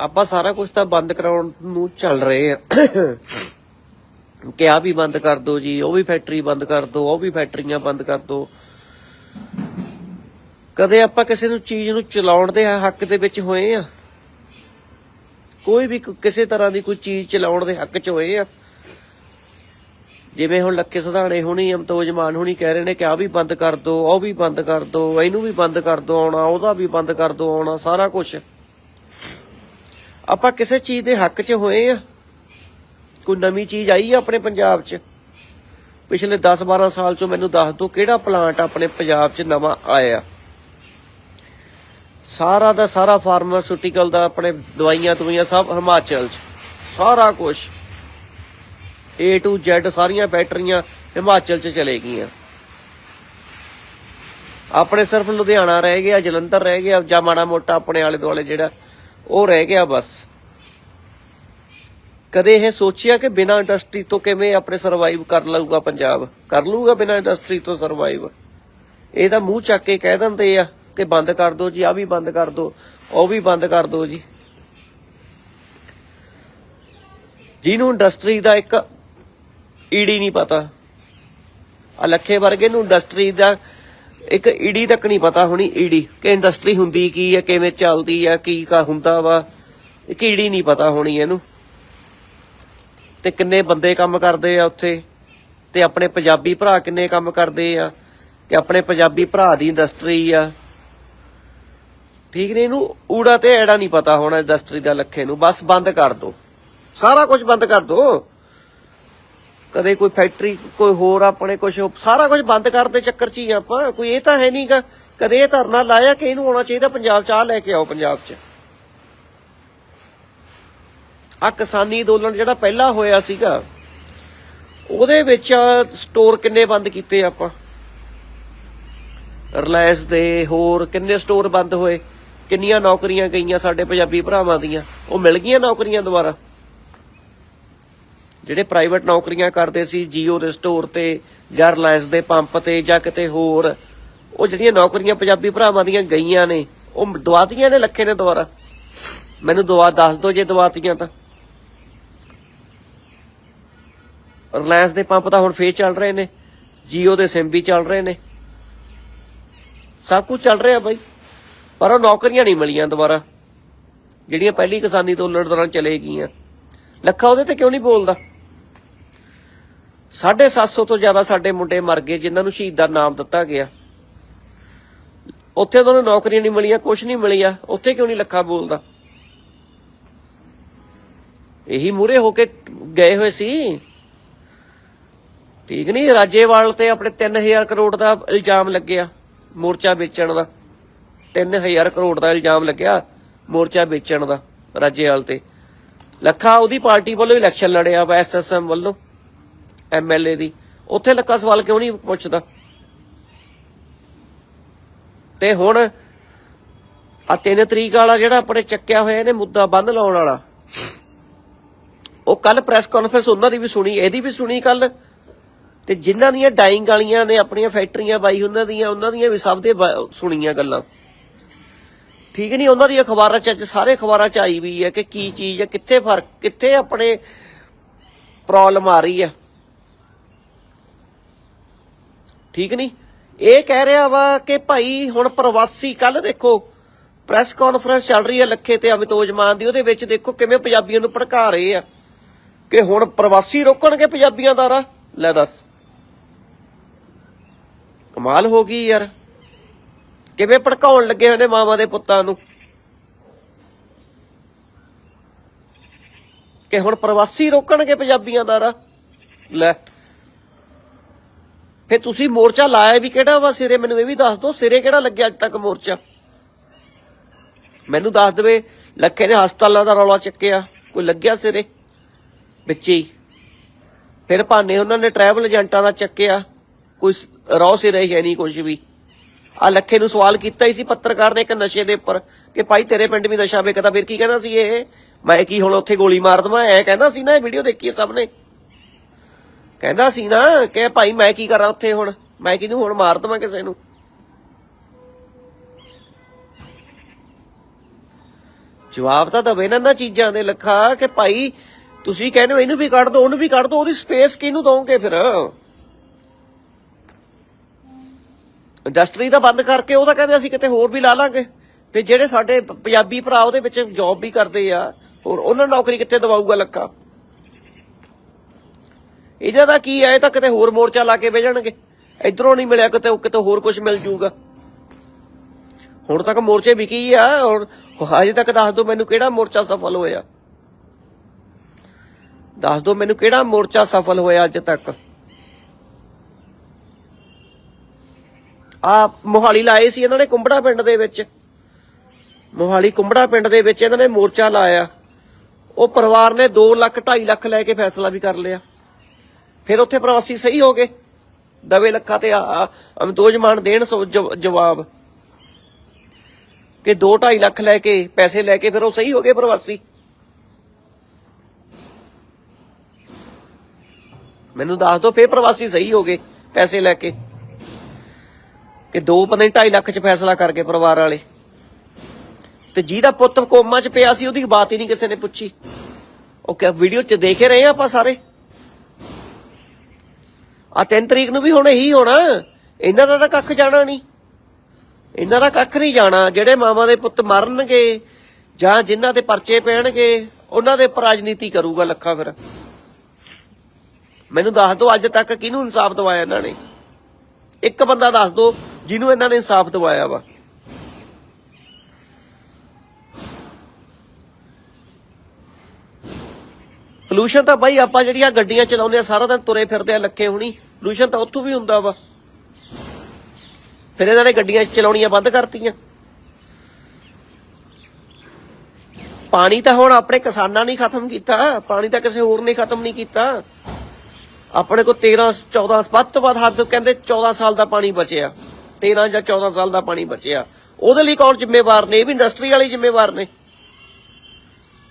ਆਪਾਂ ਸਾਰਾ ਕੁਝ ਤਾਂ ਬੰਦ ਕਰਾਉਣ ਨੂੰ ਚੱਲ ਰਹੇ ਆ। ਕਿ ਆ ਵੀ ਬੰਦ ਕਰ ਦਿਓ ਜੀ, ਉਹ ਵੀ ਫੈਕਟਰੀ ਬੰਦ ਕਰ ਦਿਓ ਉਹ ਵੀ ਫੈਕਟਰੀਆਂ ਬੰਦ ਕਰ ਦਿਓ ਕਦੇ ਆਪਾਂ ਕਿਸੇ ਨੂੰ ਚੀਜ਼ ਨੂੰ ਚਲਾਉਣ ਦੇ ਹੱਕ ਦੇ ਵਿੱਚ ਹੋਏ ਆ? ਕੋਈ ਵੀ ਕਿਸੇ ਤਰ੍ਹਾਂ ਦੀ ਕੋਈ ਚੀਜ਼ ਚਲਾਉਣ ਦੇ ਹੱਕ 'ਚ ਹੋਏ ਆ? ਜਿਵੇਂ ਹੁਣ ਲੱਕੇ ਸਧਾਣੇ ਹੋਣੀ, ਅਮਤੋਜ ਮਾਨ ਹੋਣੀ ਕਹਿ ਰਹੇ ਨੇ ਕਿ ਆ ਵੀ ਬੰਦ ਕਰ ਦੋ, ਉਹ ਵੀ ਬੰਦ ਕਰ ਦੋ, ਇਹਨੂੰ ਵੀ ਬੰਦ ਕਰ ਦੋ, ਆਉਣਾ, ਉਹਦਾ ਵੀ ਬੰਦ ਕਰ ਦੋ, ਆਉਣਾ, ਸਾਰਾ ਕੁਝ ਆਪਾਂ ਕਿਸੇ ਚੀਜ਼ ਦੇ ਹੱਕ 'ਚ ਹੋਏ ਆ। ਕੋਈ ਨਵੀਂ ਚੀਜ਼ ਆਈ ਆ ਆਪਣੇ ਪੰਜਾਬ 'ਚ? ਪਿਛਲੇ 10-12 ਸਾਲ 'ਚੋਂ ਮੈਨੂੰ ਦੱਸ ਦਿਓ ਕਿਹੜਾ ਪਲਾਂਟ ਆਪਣੇ ਪੰਜਾਬ 'ਚ ਨਵਾਂ ਆਇਆ। ਸਾਰਾ ਦਾ ਸਾਰਾ ਫਾਰਮਾਸਿਊਟੀਕਲ ਦਾ ਆਪਣੇ ਦਵਾਈਆਂ ਦਵਾਈਆਂ ਸਭ ਹਿਮਾਚਲ 'ਚ। ਸਾਰਾ ਕੁਝ A to Z ਸਾਰੀਆਂ ਫੈਕਟਰੀਆਂ ਹਿਮਾਚਲ 'ਚ ਚਲੇ ਗਈਆਂ। ਆਪਣੇ ਸਿਰਫ ਲੁਧਿਆਣਾ ਰਹਿ ਗਿਆ, ਜਲੰਧਰ ਰਹਿ ਗਿਆ, ਜਾਂ ਮਾੜਾ ਮੋਟਾ ਆਪਣੇ ਆਲੇ ਦੁਆਲੇ ਜਿਹੜਾ ਉਹ ਰਹਿ ਗਿਆ ਬਸ। ਕਦੇ ਇਹ ਸੋਚਿਆ ਕਿ ਬਿਨਾਂ ਇੰਡਸਟਰੀ ਤੋਂ ਕਿਵੇਂ ਆਪਣੇ ਸਰਵਾਈਵ ਕਰ ਲਊਗਾ ਪੰਜਾਬ? ਕਰ ਲਊਗਾ ਬਿਨਾਂ ਇੰਡਸਟਰੀ ਤੋਂ ਸਰਵਾਈਵ ਇਹ ਤਾਂ ਮੂੰਹ ਚੱਕ ਕੇ ਕਹਿ ਦਿੰਦੇ ਆ ਕਿ ਬੰਦ ਕਰ ਦਿਓ ਜੀ ਆ ਵੀ ਬੰਦ ਕਰ ਦਿਓ, ਉਹ ਵੀ ਬੰਦ ਕਰ ਦਿਓ ਜੀ। ਜਿਹਨੂੰ ਇੰਡਸਟਰੀ ਦਾ ਇੱਕ ਈੜੀ ਨਹੀਂ ਪਤਾ ਆ ਲੱਖੇ ਵਰਗੇ ਨੂੰ ਇੰਡਸਟਰੀ ਦਾ ਇੱਕ ਈੜੀ ਤੱਕ ਨਹੀਂ ਪਤਾ ਹੋਣੀ, ਈੜੀ। ਕਿ ਇੰਡਸਟਰੀ ਹੁੰਦੀ ਕੀ ਹੈ ਕਿਵੇਂ ਚੱਲਦੀ ਆ, ਕੀ ਕਾ ਹੁੰਦਾ ਵਾ, ਇੱਕ ਈੜੀ ਨਹੀਂ ਪਤਾ ਹੋਣੀ ਇਹਨੂੰ। ਤੇ ਕਿੰਨੇ ਬੰਦੇ ਕੰਮ ਕਰਦੇ ਆ ਉੱਥੇ, ਤੇ ਆਪਣੇ ਪੰਜਾਬੀ ਭਰਾ ਕਿੰਨੇ ਕੰਮ ਕਰਦੇ ਆ, ਤੇ ਆਪਣੇ ਪੰਜਾਬੀ ਭਰਾ ਦੀ ਇੰਡਸਟਰੀ ਆ। ਠੀਕ ਨੇ, ਇਹਨੂੰ ਊੜਾ ਤੇ ਐੜਾ ਨਹੀਂ ਪਤਾ ਹੋਣਾ ਇੰਡਸਟਰੀ ਦਾ ਲੱਖੇ ਨੂੰ। ਬਸ ਬੰਦ ਕਰ ਦੋ। ਸਾਰਾ ਕੁਝ ਬੰਦ ਕਰ ਦੋ। ਕਦੇ ਕੋਈ ਫੈਕਟਰੀ, ਕੋਈ ਹੋਰ ਆਪਣੇ ਕੁਝ ਸਾਰਾ ਕੁਝ ਬੰਦ ਕਰਨ ਦੇ ਚੱਕਰ 'ਚ ਹੀ ਆਪਾਂ। ਕੋਈ ਇਹ ਤਾਂ ਹੈ ਨਹੀਂਗਾ ਕਦੇ ਇਹ ਧਰਨਾ ਲਾਇਆ ਕਿ ਇਹਨੂੰ ਆਉਣਾ ਚਾਹੀਦਾ ਪੰਜਾਬ 'ਚ ਆ ਲੈ ਕੇ ਆਓ ਪੰਜਾਬ 'ਚ। ਆ ਕਿਸਾਨੀ ਅੰਦੋਲਨ ਜਿਹੜਾ ਪਹਿਲਾਂ ਹੋਇਆ ਸੀਗਾ, ਉਹਦੇ ਵਿੱਚ ਸਟੋਰ ਕਿੰਨੇ ਬੰਦ ਕੀਤੇ ਆਪਾਂ? ਰਿਲਾਇੰਸ ਦੇ ਹੋਰ ਕਿੰਨੇ ਸਟੋਰ ਬੰਦ ਹੋਏ? ਕਿੰਨੀਆਂ ਨੌਕਰੀਆਂ ਗਈਆਂ ਸਾਡੇ ਪੰਜਾਬੀ ਭਰਾਵਾਂ ਦੀਆਂ? ਉਹ ਮਿਲ ਗਈਆਂ ਨੌਕਰੀਆਂ ਦੁਬਾਰਾ? ਜਿਹੜੇ ਪ੍ਰਾਈਵੇਟ ਨੌਕਰੀਆਂ ਕਰਦੇ ਸੀ, ਜੀਓ ਦੇ ਸਟੋਰ ਤੇ ਜਾਂ ਰਿਲਾਇੰਸ ਦੇ ਪੰਪ ਤੇ ਜਾਂ ਕਿਤੇ ਹੋਰ, ਉਹ ਜਿਹੜੀਆਂ ਨੌਕਰੀਆਂ ਪੰਜਾਬੀ ਭਰਾਵਾਂ ਦੀਆਂ ਗਈਆਂ ਨੇ, ਉਹ ਦਵਾਤੀਆਂ ਨੇ ਲੱਖੇ ਨੇ ਦੁਬਾਰਾ। ਮੈਨੂੰ ਦਵਾ, ਦੱਸ ਦਿਓ ਜੇ ਦਵਾਤੀਆਂ ਤਾਂ। ਰਿਲਾਇੰਸ ਦੇ ਪੰਪ ਤਾਂ ਹੁਣ ਫੇਰ ਚੱਲ ਰਹੇ ਨੇ, ਜੀਓ ਦੇ ਸਿਮ ਵੀ ਚੱਲ ਰਹੇ ਨੇ। ਸਭ ਕੁਝ ਚੱਲ ਰਿਹਾ ਬਾਈ, ਪਰ ਉਹ ਨੌਕਰੀਆਂ ਨਹੀਂ ਮਿਲੀਆਂ ਦੁਬਾਰਾ। ਜਿਹੜੀਆਂ ਪਹਿਲੀ ਕਿਸਾਨੀ ਅੰਦੋਲਨ ਦੌਰਾਨ ਚਲੇ ਗਈਆਂ। ਲੱਖਾ ਉਹਦੇ ਤੇ ਕਿਉਂ ਨਹੀਂ ਬੋਲਦਾ? 750 ਤੋਂ ਜ਼ਿਆਦਾ ਸਾਡੇ ਮੁੰਡੇ ਮਰ ਗਏ, ਜਿਨ੍ਹਾਂ ਨੂੰ ਸ਼ਹੀਦ ਦਾ ਨਾਮ ਦਿੱਤਾ ਗਿਆ। ਉੱਥੇ ਉਹਨਾਂ ਨੂੰ ਨੌਕਰੀਆਂ ਨਹੀਂ ਮਿਲੀਆਂ ਕੁਝ ਨਹੀਂ ਮਿਲਿਆ। ਉੱਥੇ ਕਿਉਂ ਨਹੀਂ ਲੱਖਾ ਬੋਲਦਾ? ਇਹੀ ਮੂਰੇ ਹੋ ਕੇ ਗਏ ਹੋਏ ਸੀ। ਠੀਕ ਨਹੀਂ, ਰਾਜੇਵਾਲ ਤੇ ਆਪਣੇ 3000 ਕਰੋੜ ਦਾ ਇਲਜ਼ਾਮ ਲੱਗਿਆ ਮੋਰਚਾ ਵੇਚਣ ਦਾ। 3000 ਕਰੋੜ ਦਾ ਇਲਜ਼ਾਮ ਲੱਗਿਆ ਮੋਰਚਾ ਵੇਚਣ ਦਾ, ਰਾਜੇਵਾਲ ਤੇ। ਲੱਖਾ ਉਹਦੀ ਪਾਰਟੀ ਵੱਲੋਂ ਇਲੈਕਸ਼ਨ ਲੜਿਆ ਵਾ ਐਸਐਸਐਮ ਵੱਲੋਂ। ਐਮਐਲਏ ਦੀ। ਉੱਥੇ ਲੱਕਾ ਸਵਾਲ ਕਿਉਂ ਨਹੀਂ ਪੁੱਛਦਾ? ਤੇ ਹੁਣ ਆ 3 ਤਰੀਕ ਵਾਲਾ ਜਿਹੜਾ ਆਪਣੇ ਚੱਕਿਆ ਹੋਇਆ ਇਹਨੇ ਮੁੱਦਾ ਬੰਦ ਲਾਉਣ ਵਾਲਾ, ਉਹ ਕੱਲ ਪ੍ਰੈਸ ਕਾਨਫਰੰਸ ਉਹਨਾਂ ਦੀ ਵੀ ਸੁਣੀ, ਇਹਦੀ ਵੀ ਸੁਣੀ ਕੱਲ ਤੇ ਜਿਨ੍ਹਾਂ ਦੀਆਂ ਡਾਈਂਗ ਵਾਲੀਆਂ ਨੇ ਆਪਣੀਆਂ ਫੈਕਟਰੀਆਂ ਬਾਈ ਉਹਨਾਂ ਦੀਆਂ ਉਹਨਾਂ ਦੀਆਂ ਵੀ ਸਭ ਦੇ ਸੁਣੀਆਂ ਗੱਲਾਂ। ਠੀਕ ਨਹੀਂ, ਉਹਨਾਂ ਦੀ ਅਖਬਾਰਾਂ ਚ ਅੱਜ ਸਾਰੇ ਅਖਬਾਰਾਂ ਚ ਆਈ ਵੀ ਹੈ ਕਿ ਕੀ ਚੀਜ਼ ਹੈ, ਕਿੱਥੇ ਫ਼ਰਕ, ਕਿੱਥੇ ਆਪਣੇ ਪ੍ਰੋਬਲਮ ਆ ਰਹੀ ਹੈ। ਠੀਕ ਨਹੀਂ? ਇਹ ਕਹਿ ਰਿਹਾ ਵਾ ਕਿ ਭਾਈ ਹੁਣ ਪ੍ਰਵਾਸੀ ਕੱਲ ਦੇਖੋ ਪ੍ਰੈਸ ਕਾਨਫਰੰਸ ਚੱਲ ਰਹੀ ਹੈ ਲੱਖੇ ਤੇ ਅਮਿਤੋਜ ਮਾਨ ਦੀ, ਉਹਦੇ ਵਿੱਚ ਦੇਖੋ ਕਿਵੇਂ ਪੰਜਾਬੀਆਂ ਨੂੰ ਭੜਕਾ ਰਹੇ ਆ। ਕਿ ਹੁਣ ਪ੍ਰਵਾਸੀ ਰੋਕਣਗੇ ਪੰਜਾਬੀਆਂ ਦਾ ਰਾਹ ਲੈ ਦੱਸ। ਕਮਾਲ ਹੋ ਗਈ ਯਾਰ। ਕਿਵੇਂ ਭੜਕਾਉਣ ਲੱਗੇ ਹੋਏ ਨੇ ਮਾਵਾਂ ਦੇ ਪੁੱਤਾਂ ਨੂੰ? ਕਿ ਹੁਣ ਪ੍ਰਵਾਸੀ ਰੋਕਣਗੇ ਪੰਜਾਬੀਆਂ ਦਾ ਰਾਹ ਲੈ। ਫਿਰ ਤੁਸੀਂ ਮੋਰਚਾ ਲਾਇਆ ਵੀ ਕਿਹੜਾ ਵਾ ਸਿਰੇ? ਮੈਨੂੰ ਇਹ ਵੀ ਦੱਸ ਦਿਓ, ਸਿਰੇ ਕਿਹੜਾ ਲੱਗਿਆ ਅੱਜ ਤੱਕ ਮੋਰਚਾ? ਮੈਨੂੰ ਦੱਸ ਦੇਵੇ, ਲੱਖੇ ਨੇ ਹਸਪਤਾਲਾਂ ਦਾ ਰੌਲਾ ਚੱਕਿਆ, ਕੋਈ ਲੱਗਿਆ ਸਿਰੇ? ਵਿੱਚ ਹੀ। ਫਿਰ ਭਾਨੇ ਉਹਨਾਂ ਨੇ ਟਰੈਵਲ ਏਜੰਟਾਂ ਦਾ ਚੱਕਿਆ, ਕੋਈ ਰੌ ਸਿਰੇ ਹੈ ਨਹੀਂ ਕੁਝ ਵੀ। ਆ ਲੱਖੇ ਨੂੰ ਸਵਾਲ ਕੀਤਾ ਹੀ ਸੀ ਪੱਤਰਕਾਰ ਨੇ ਇੱਕ ਨਸ਼ੇ ਦੇ ਉੱਪਰ, ਕਿ ਭਾਈ ਤੇਰੇ ਪਿੰਡ ਵੀ ਨਸ਼ਾ ਵੇਚਦਾ ਫਿਰ ਕੀ ਕਹਿੰਦਾ ਸੀ ਇਹ? ਮੈਂ ਕੀ ਹੁਣ ਉੱਥੇ ਗੋਲੀ ਮਾਰ ਦਵਾਂ? ਐ ਕਹਿੰਦਾ ਸੀ ਨਾ ਇਹ ਵੀਡੀਓ ਦੇਖੀ ਸਭ ਨੇ। ਕਹਿੰਦਾ ਸੀ ਨਾ ਕਿ ਭਾਈ ਮੈਂ ਕੀ ਕਰਾਂ ਉੱਥੇ ਹੁਣ? ਮੈਂ ਕਿਹਨੂੰ ਹੁਣ ਮਾਰ ਦਵਾਂ ਕਿਸੇ ਨੂੰ? ਜਵਾਬ ਤਾਂ ਦਵੇ ਨਾ ਇਹਨਾਂ ਚੀਜ਼ਾਂ ਦੇ ਲੱਖਾ ਕਿ ਭਾਈ ਤੁਸੀਂ ਕਹਿੰਦੇ ਹੋ ਇਹਨੂੰ ਵੀ ਕੱਢ ਦੋ, ਉਹਨੂੰ ਵੀ ਕੱਢ ਦੋ, ਉਹਦੀ ਸਪੇਸ ਕਿਹਨੂੰ ਦੋਗੇ ਫਿਰ? ਇੰਡਸਟਰੀ ਤਾਂ ਬੰਦ ਕਰਕੇ ਉਹ ਤਾਂ ਕਹਿੰਦੇ ਅਸੀਂ ਕਿਤੇ ਹੋਰ ਵੀ ਲਾ ਲਾਂਗੇ। ਤੇ ਜਿਹੜੇ ਸਾਡੇ ਪੰਜਾਬੀ ਭਰਾ ਉਹਦੇ ਵਿੱਚ ਜੌਬ ਵੀ ਕਰਦੇ ਆ, ਹੋਰ ਉਹਨਾਂ ਨੂੰ ਨੌਕਰੀ ਕਿੱਥੇ ਦਵਾਊਗਾ ਲੱਖਾ? ਇਹਨਾਂ ਦਾ ਕੀ ਹੈ ਇਹ ਤਾਂ ਕਿਤੇ ਹੋਰ ਮੋਰਚਾ ਲਾ ਕੇ ਬਹਿ ਜਾਣਗੇ। ਇਧਰੋਂ ਨਹੀਂ ਮਿਲਿਆ ਕਿਤੇ ਕਿਤੇ ਹੋਰ ਕੁਝ ਮਿਲ ਜੂਗਾ। ਹੁਣ ਤੱਕ ਮੋਰਚੇ ਵਿਕੀ ਆ, ਹੁਣ ਹਜੇ ਤੱਕ ਦੱਸ ਦਿਓ ਮੈਨੂੰ ਕਿਹੜਾ ਮੋਰਚਾ ਸਫਲ ਹੋਇਆ। ਦੱਸ ਦਿਓ ਮੈਨੂੰ ਕਿਹੜਾ ਮੋਰਚਾ ਸਫਲ ਹੋਇਆ ਅੱਜ ਤੱਕ। ਆ ਮੋਹਾਲੀ ਲਾਏ ਸੀ ਇਹਨਾਂ ਨੇ ਕੁੰਬੜਾ ਪਿੰਡ ਦੇ ਵਿੱਚ। ਮੋਹਾਲੀ ਕੁੰਬੜਾ ਪਿੰਡ ਦੇ ਵਿੱਚ ਇਹਨਾਂ ਨੇ ਮੋਰਚਾ ਲਾਇਆ। ਉਹ ਪਰਿਵਾਰ ਨੇ 2 ਲੱਖ 2.5 ਲੱਖ ਲੈ ਕੇ ਫੈਸਲਾ ਵੀ ਕਰ ਲਿਆ। ਫਿਰ ਉੱਥੇ ਪ੍ਰਵਾਸੀ ਸਹੀ ਹੋ ਗਏ ਦਵੇ ਲੱਖਾਂ ਤੇ ਆ ਅਮਦੋਜਮਾਨ ਦੇਣ ਸੋ ਜਵਾਬ। ਕਿ 2.5 ਲੱਖ ਲੈ ਕੇ, ਪੈਸੇ ਲੈ ਕੇ ਫਿਰ ਉਹ ਸਹੀ ਹੋ ਗਏ ਪ੍ਰਵਾਸੀ। ਮੈਨੂੰ ਦੱਸ ਦਿਓ ਫੇਰ ਪ੍ਰਵਾਸੀ ਸਹੀ ਹੋ ਗਏ ਪੈਸੇ ਲੈ ਕੇ। ਕਿ 2.5 ਲੱਖ ਚ ਫੈਸਲਾ ਕਰ ਗਏ ਪਰਿਵਾਰ ਵਾਲੇ। ਤੇ ਜਿਹਦਾ ਪੁੱਤ ਕੋਮਾ ਚ ਪਿਆ ਸੀ, ਉਹਦੀ ਬਾਤ ਹੀ ਨਹੀਂ ਕਿਸੇ ਨੇ ਪੁੱਛੀ। ਉਹ ਕਿਆ ਵੀਡੀਓ ਚ ਦੇਖੇ ਰਹੇ ਆਪਾਂ ਸਾਰੇ? ਆ 3 ਤਰੀਕ ਨੂੰ ਵੀ ਹੁਣ ਇਹੀ ਹੋਣਾ। ਇਹਨਾਂ ਦਾ ਤਾਂ ਕੱਖ ਜਾਣਾ ਨਹੀਂ। ਇਹਨਾਂ ਦਾ ਕੱਖ ਨਹੀਂ ਜਾਣਾ। ਜਿਹੜੇ ਮਾਵਾਂ ਦੇ ਪੁੱਤ ਮਰਨਗੇ ਜਾਂ ਜਿਨ੍ਹਾਂ ਦੇ ਪਰਚੇ ਪੈਣਗੇ, ਉਹਨਾਂ ਦੇ ਉੱਪਰ ਰਾਜਨੀਤੀ ਕਰੂਗਾ ਲੱਖਾ ਫਿਰ। ਮੈਨੂੰ ਦੱਸ ਦਿਓ ਅੱਜ ਤੱਕ ਕਿਹਨੂੰ ਇਨਸਾਫ ਦਵਾਇਆ ਇਹਨਾਂ ਨੇ? ਇੱਕ ਬੰਦਾ ਦੱਸ ਦਿਓ ਜਿਹਨੂੰ ਇਹਨਾਂ ਨੇ ਇਨਸਾਫ ਦਵਾਇਆ ਵਾ। ਪੋਲੂਸ਼ਨ ਤਾਂ ਬਾਈ ਆਪਾਂ ਜਿਹੜੀਆਂ ਗੱਡੀਆਂ ਚਲਾਉਂਦੇ ਆ, ਸਾਰਾ ਦਿਨ ਤੁਰੇ ਫਿਰਦੇ ਆ ਲੱਖੇ ਹੁਣੀ। ਪੋਲੂਸ਼ਨ ਤਾਂ ਉੱਥੋਂ ਵੀ ਹੁੰਦਾ ਵਾ। ਫਿਰ ਇਹਨਾਂ ਨੇ ਗੱਡੀਆਂ ਚਲਾਉਣੀਆਂ ਬੰਦ ਕਰਤੀਆਂ। ਪਾਣੀ ਤਾਂ ਹੁਣ ਆਪਣੇ ਕਿਸਾਨਾਂ ਨੇ ਖਤਮ ਕੀਤਾ। ਪਾਣੀ ਤਾਂ ਕਿਸੇ ਹੋਰ ਨੇ ਖਤਮ ਨਹੀਂ ਕੀਤਾ। ਆਪਣੇ ਕੋਲ 13 14 ਵੱਧ ਤੋਂ ਵੱਧ ਹੱਦ ਕਹਿੰਦੇ 14 ਸਾਲ ਦਾ ਪਾਣੀ ਬਚਿਆ। 13 ਜਾਂ 14 ਸਾਲ ਦਾ ਪਾਣੀ ਬਚਿਆ। ਉਹਦੇ ਲਈ ਕੌਣ ਜ਼ਿੰਮੇਵਾਰ ਨੇ? ਇਹ ਵੀ ਇੰਡਸਟਰੀ ਵਾਲੇ ਜ਼ਿੰਮੇਵਾਰ ਨੇ।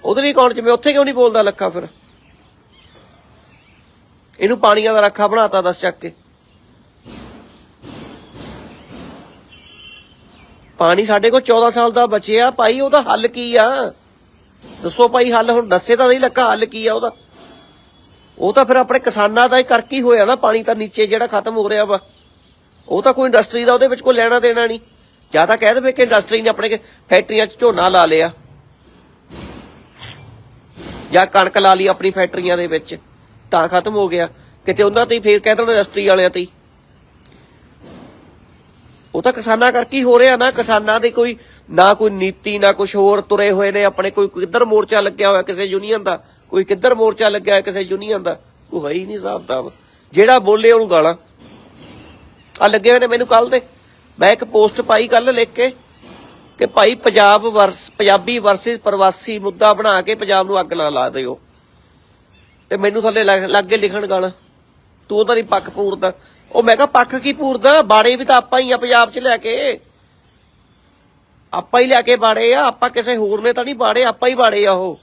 ਉਹਦੇ ਲਈ ਕੌਣ ਜਿਵੇਂ ਉੱਥੇ ਕਿਉਂ ਨਹੀਂ ਬੋਲਦਾ ਲੱਖਾ ਫਿਰ? ਇਹਨੂੰ ਪਾਣੀਆਂ ਦਾ ਰੱਖਾ ਬਣਾਤਾ ਦੱਸ ਚੱਕ ਕੇ। ਪਾਣੀ ਸਾਡੇ ਕੋਲ 14 ਸਾਲ ਦਾ ਬਚਿਆ, ਭਾਈ ਉਹਦਾ ਹੱਲ ਕੀ ਆ? ਦੱਸੋ ਭਾਈ ਹੱਲ, ਹੁਣ ਦੱਸੇ ਤਾਂ ਨਹੀਂ ਲੱਗਾ ਹੱਲ ਕੀ ਆ ਉਹਦਾ। ਉਹ ਤਾਂ ਫਿਰ ਆਪਣੇ ਕਿਸਾਨਾਂ ਦਾ ਹੀ ਕਰਕੇ ਹੀ ਹੋਇਆ ਨਾ, ਪਾਣੀ ਤਾਂ ਨੀਚੇ ਜਿਹੜਾ ਖਤਮ ਹੋ ਰਿਹਾ ਵਾ। ਉਹ ਤਾਂ ਕੋਈ ਇੰਡਸਟਰੀ ਦਾ ਉਹਦੇ ਵਿੱਚ ਕੋਈ ਲੈਣਾ ਦੇਣਾ ਨਹੀਂ। ਜਾਂ ਤਾਂ ਕਹਿ ਦੇਵੇ ਕਿ ਇੰਡਸਟਰੀ ਨੇ ਆਪਣੇ ਫੈਕਟਰੀਆਂ 'ਚ ਝੋਨਾ ਲਾ ਲਿਆ। ਜਾਂ ਕਣਕ ਲਾ ਲਈ ਆਪਣੀ ਫੈਕਟਰੀਆਂ ਦੇ ਵਿੱਚ। ਤਾਂ ਖਤਮ ਹੋ ਗਿਆ। ਕਿਤੇ ਉਹਨਾਂ ਤੇ ਹੀ ਫੇਰ ਕਹਿ ਦੇਣ ਇੰਡਸਟਰੀ ਵਾਲਿਆਂ ਤੇ। ਉਹ ਤਾਂ ਕਿਸਾਨਾਂ ਕਰਕੇ ਹੀ ਹੋ ਰਿਹਾ ਨਾ, ਕਿਸਾਨਾਂ ਦੀ ਕੋਈ, ਨਾ ਕੋਈ ਨੀਤੀ, ਨਾ ਕੁਝ ਹੋਰ ਤੁਰੇ ਹੋਏ ਨੇ। ਆਪਣੇ ਕੋਈ ਕਿੱਧਰ ਮੋਰਚਾ ਲੱਗਿਆ ਹੋਇਆ ਕਿਸੇ ਯੂਨੀਅਨ ਦਾ? ਕੋਈ ਕਿੱਧਰ ਮੋਰਚਾ ਲੱਗਿਆ ਹੋਇਆ ਕਿਸੇ ਯੂਨੀਅਨ ਦਾ? ਕੋਈ ਹੈ ਹੀ ਨਹੀਂ ਹਿਸਾਬ ਦਾ ਜਿਹੜਾ ਬੋਲੇ ਉਹਨੂੰ ਗਾਲਾਂ। ਆ ਲੱਗੇ ਹੋਏ ਨੇ ਮੈਨੂੰ ਕੱਲ ਦੇ। ਮੈਂ ਇੱਕ ਪੋਸਟ ਪਾਈ ਕੱਲ ਲਿਖ ਕੇ ਕਿ ਭਾਈ ਪੰਜਾਬ ਵਰਸ, ਪੰਜਾਬੀ ਵਰਸਸ ਪ੍ਰਵਾਸੀ ਮੁੱਦਾ ਬਣਾ ਕੇ ਪੰਜਾਬ ਨੂੰ ਅੱਗ ਨਾ ਲਾ ਦਿਓ। ਤੇ ਮੈਨੂੰ ਥੱਲੇ ਲੱਗ ਲੱਗ ਕੇ ਲਿਖਣ ਗਾਣਾ। ਤੂੰ ਉਹਦਾ ਨਹੀਂ ਪੱਖ ਪੂਰਦਾ। ਉਹ ਮੈਂ ਕਿਹਾ, ਪੱਖ ਕੀ ਪੂਰਦਾ? ਬਾੜੇ ਵੀ ਤਾਂ ਆਪਾਂ ਹੀ ਆ ਪੰਜਾਬ 'ਚ ਲੈ ਕੇ। ਆਪਾਂ ਹੀ ਲੈ ਕੇ ਬਾੜੇ ਆ, ਆਪਾਂ ਕਿਸੇ ਹੋਰ ਨੇ ਤਾਂ ਨਹੀਂ ਬਾੜੇ ਆਪਾਂ ਹੀ ਬਾੜੇ ਆ ਉਹ।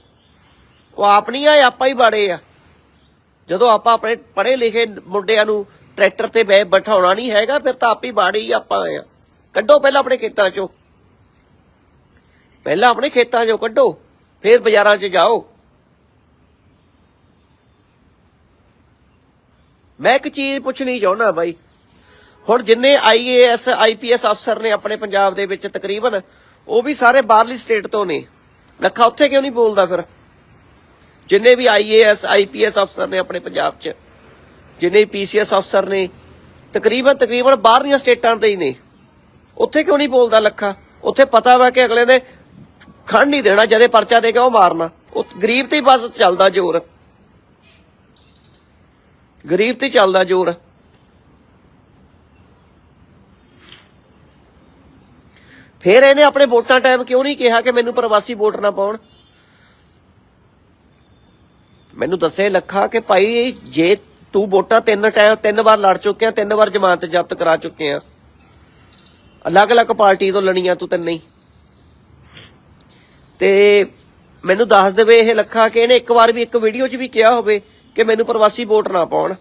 ਉਹ ਆਪ ਨਹੀਂ ਆਏ, ਆਪਾਂ ਹੀ ਬਾੜੇ ਆ। ਜਦੋਂ ਆਪਾਂ ਆਪਣੇ ਪੜ੍ਹੇ ਲਿਖੇ ਮੁੰਡਿਆਂ ਨੂੰ ਟਰੈਕਟਰ ਤੇ ਬੈ ਬਿਠਾਉਣਾ ਨਹੀਂ ਹੈਗਾ, ਫਿਰ ਤਾਂ ਆਪ ਹੀ ਬਾੜੇ ਹੀ ਆਪਾਂ ਆ। ਕੱਢੋ ਪਹਿਲਾਂ ਆਪਣੇ ਖੇਤਾਂ 'ਚੋਂ। ਪਹਿਲਾਂ ਆਪਣੇ ਖੇਤਾਂ 'ਚੋਂ ਕੱਢੋ, ਫਿਰ ਬਾਜ਼ਾਰਾਂ 'ਚ ਜਾਓ। ਮੈਂ ਇੱਕ ਚੀਜ਼ ਪੁੱਛਣੀ ਚਾਹੁੰਦਾ ਬਾਈ। ਹੁਣ ਜਿੰਨੇ ਆਈਏਐਸ ਆਈਪੀਐਸ ਅਫਸਰ ਨੇ ਆਪਣੇ ਪੰਜਾਬ ਦੇ ਵਿੱਚ ਤਕਰੀਬਨ, ਉਹ ਵੀ ਸਾਰੇ ਬਾਹਰਲੀ ਸਟੇਟ ਤੋਂ ਨੇ। ਲੱਖਾ ਉੱਥੇ ਕਿਉਂ ਨਹੀਂ ਬੋਲਦਾ ਫਿਰ? ਜਿੰਨੇ ਵੀ ਆਈਏਐਸ ਆਈਪੀਐਸ ਅਫਸਰ ਨੇ ਆਪਣੇ ਪੰਜਾਬ 'ਚ, ਜਿੰਨੇ ਪੀਸੀਐਸ ਅਫਸਰ ਨੇ, ਤਕਰੀਬਨ ਤਕਰੀਬਨ ਬਾਹਰਲੀਆਂ ਸਟੇਟਾਂ ਦੇ ਹੀ ਨੇ। ਉੱਥੇ ਕਿਉਂ ਨਹੀਂ ਬੋਲਦਾ ਲੱਖਾ? ਉੱਥੇ ਪਤਾ ਵਾ ਕਿ ਅਗਲੇ ਨੇ ਖੰਡ ਨਹੀਂ ਦੇਣਾ, ਜਦੇ ਪਰਚਾ ਦੇ ਕੇ ਉਹ ਮਾਰਨਾ। ਉਹ ਗਰੀਬ ਤੇ ਹੀ ਬਸ ਚੱਲਦਾ ਜ਼ੋਰ। ਗਰੀਬ ਤੇ ਚੱਲਦਾ ਜ਼ੋਰ। ਫੇਰ ਇਹਨੇ ਆਪਣੇ ਵੋਟਾਂ ਟਾਈਮ ਕਿਉਂ ਨਹੀਂ ਕਿਹਾ ਕਿ ਮੈਨੂੰ ਪ੍ਰਵਾਸੀ ਵੋਟ ਨਾ ਪਾਉਣ? ਮੈਨੂੰ ਦੱਸੇ ਲੱਖਾ ਕਿ ਭਾਈ, ਜੇ ਤੂੰ ਵੋਟਾਂ ਤਿੰਨ ਟਾਈਮ, ਤਿੰਨ ਵਾਰ ਲੜ ਚੁੱਕਿਆ, ਤਿੰਨ ਵਾਰ ਜ਼ਮਾਨਤ ਜ਼ਬਤ ਕਰਾ ਚੁੱਕੇ ਆ। ਅਲੱਗ-ਅਲੱਗ ਪਾਰਟੀ ਤੋਂ ਲੜੀਆਂ ਤੂੰ ਤਿੰਨ ਹੀ। ਤੇ ਮੈਨੂੰ ਦੱਸ ਦੇਵੇ ਇਹ ਲੱਖਾ ਕਿ ਇਹਨੇ ਇੱਕ ਵਾਰ ਵੀ ਇੱਕ ਵੀਡੀਓ 'ਚ ਵੀ ਕਿਹਾ ਹੋਵੇ ਕਿ ਮੈਨੂੰ ਪ੍ਰਵਾਸੀ ਵੋਟ ਨਾ ਪਾਉਣ।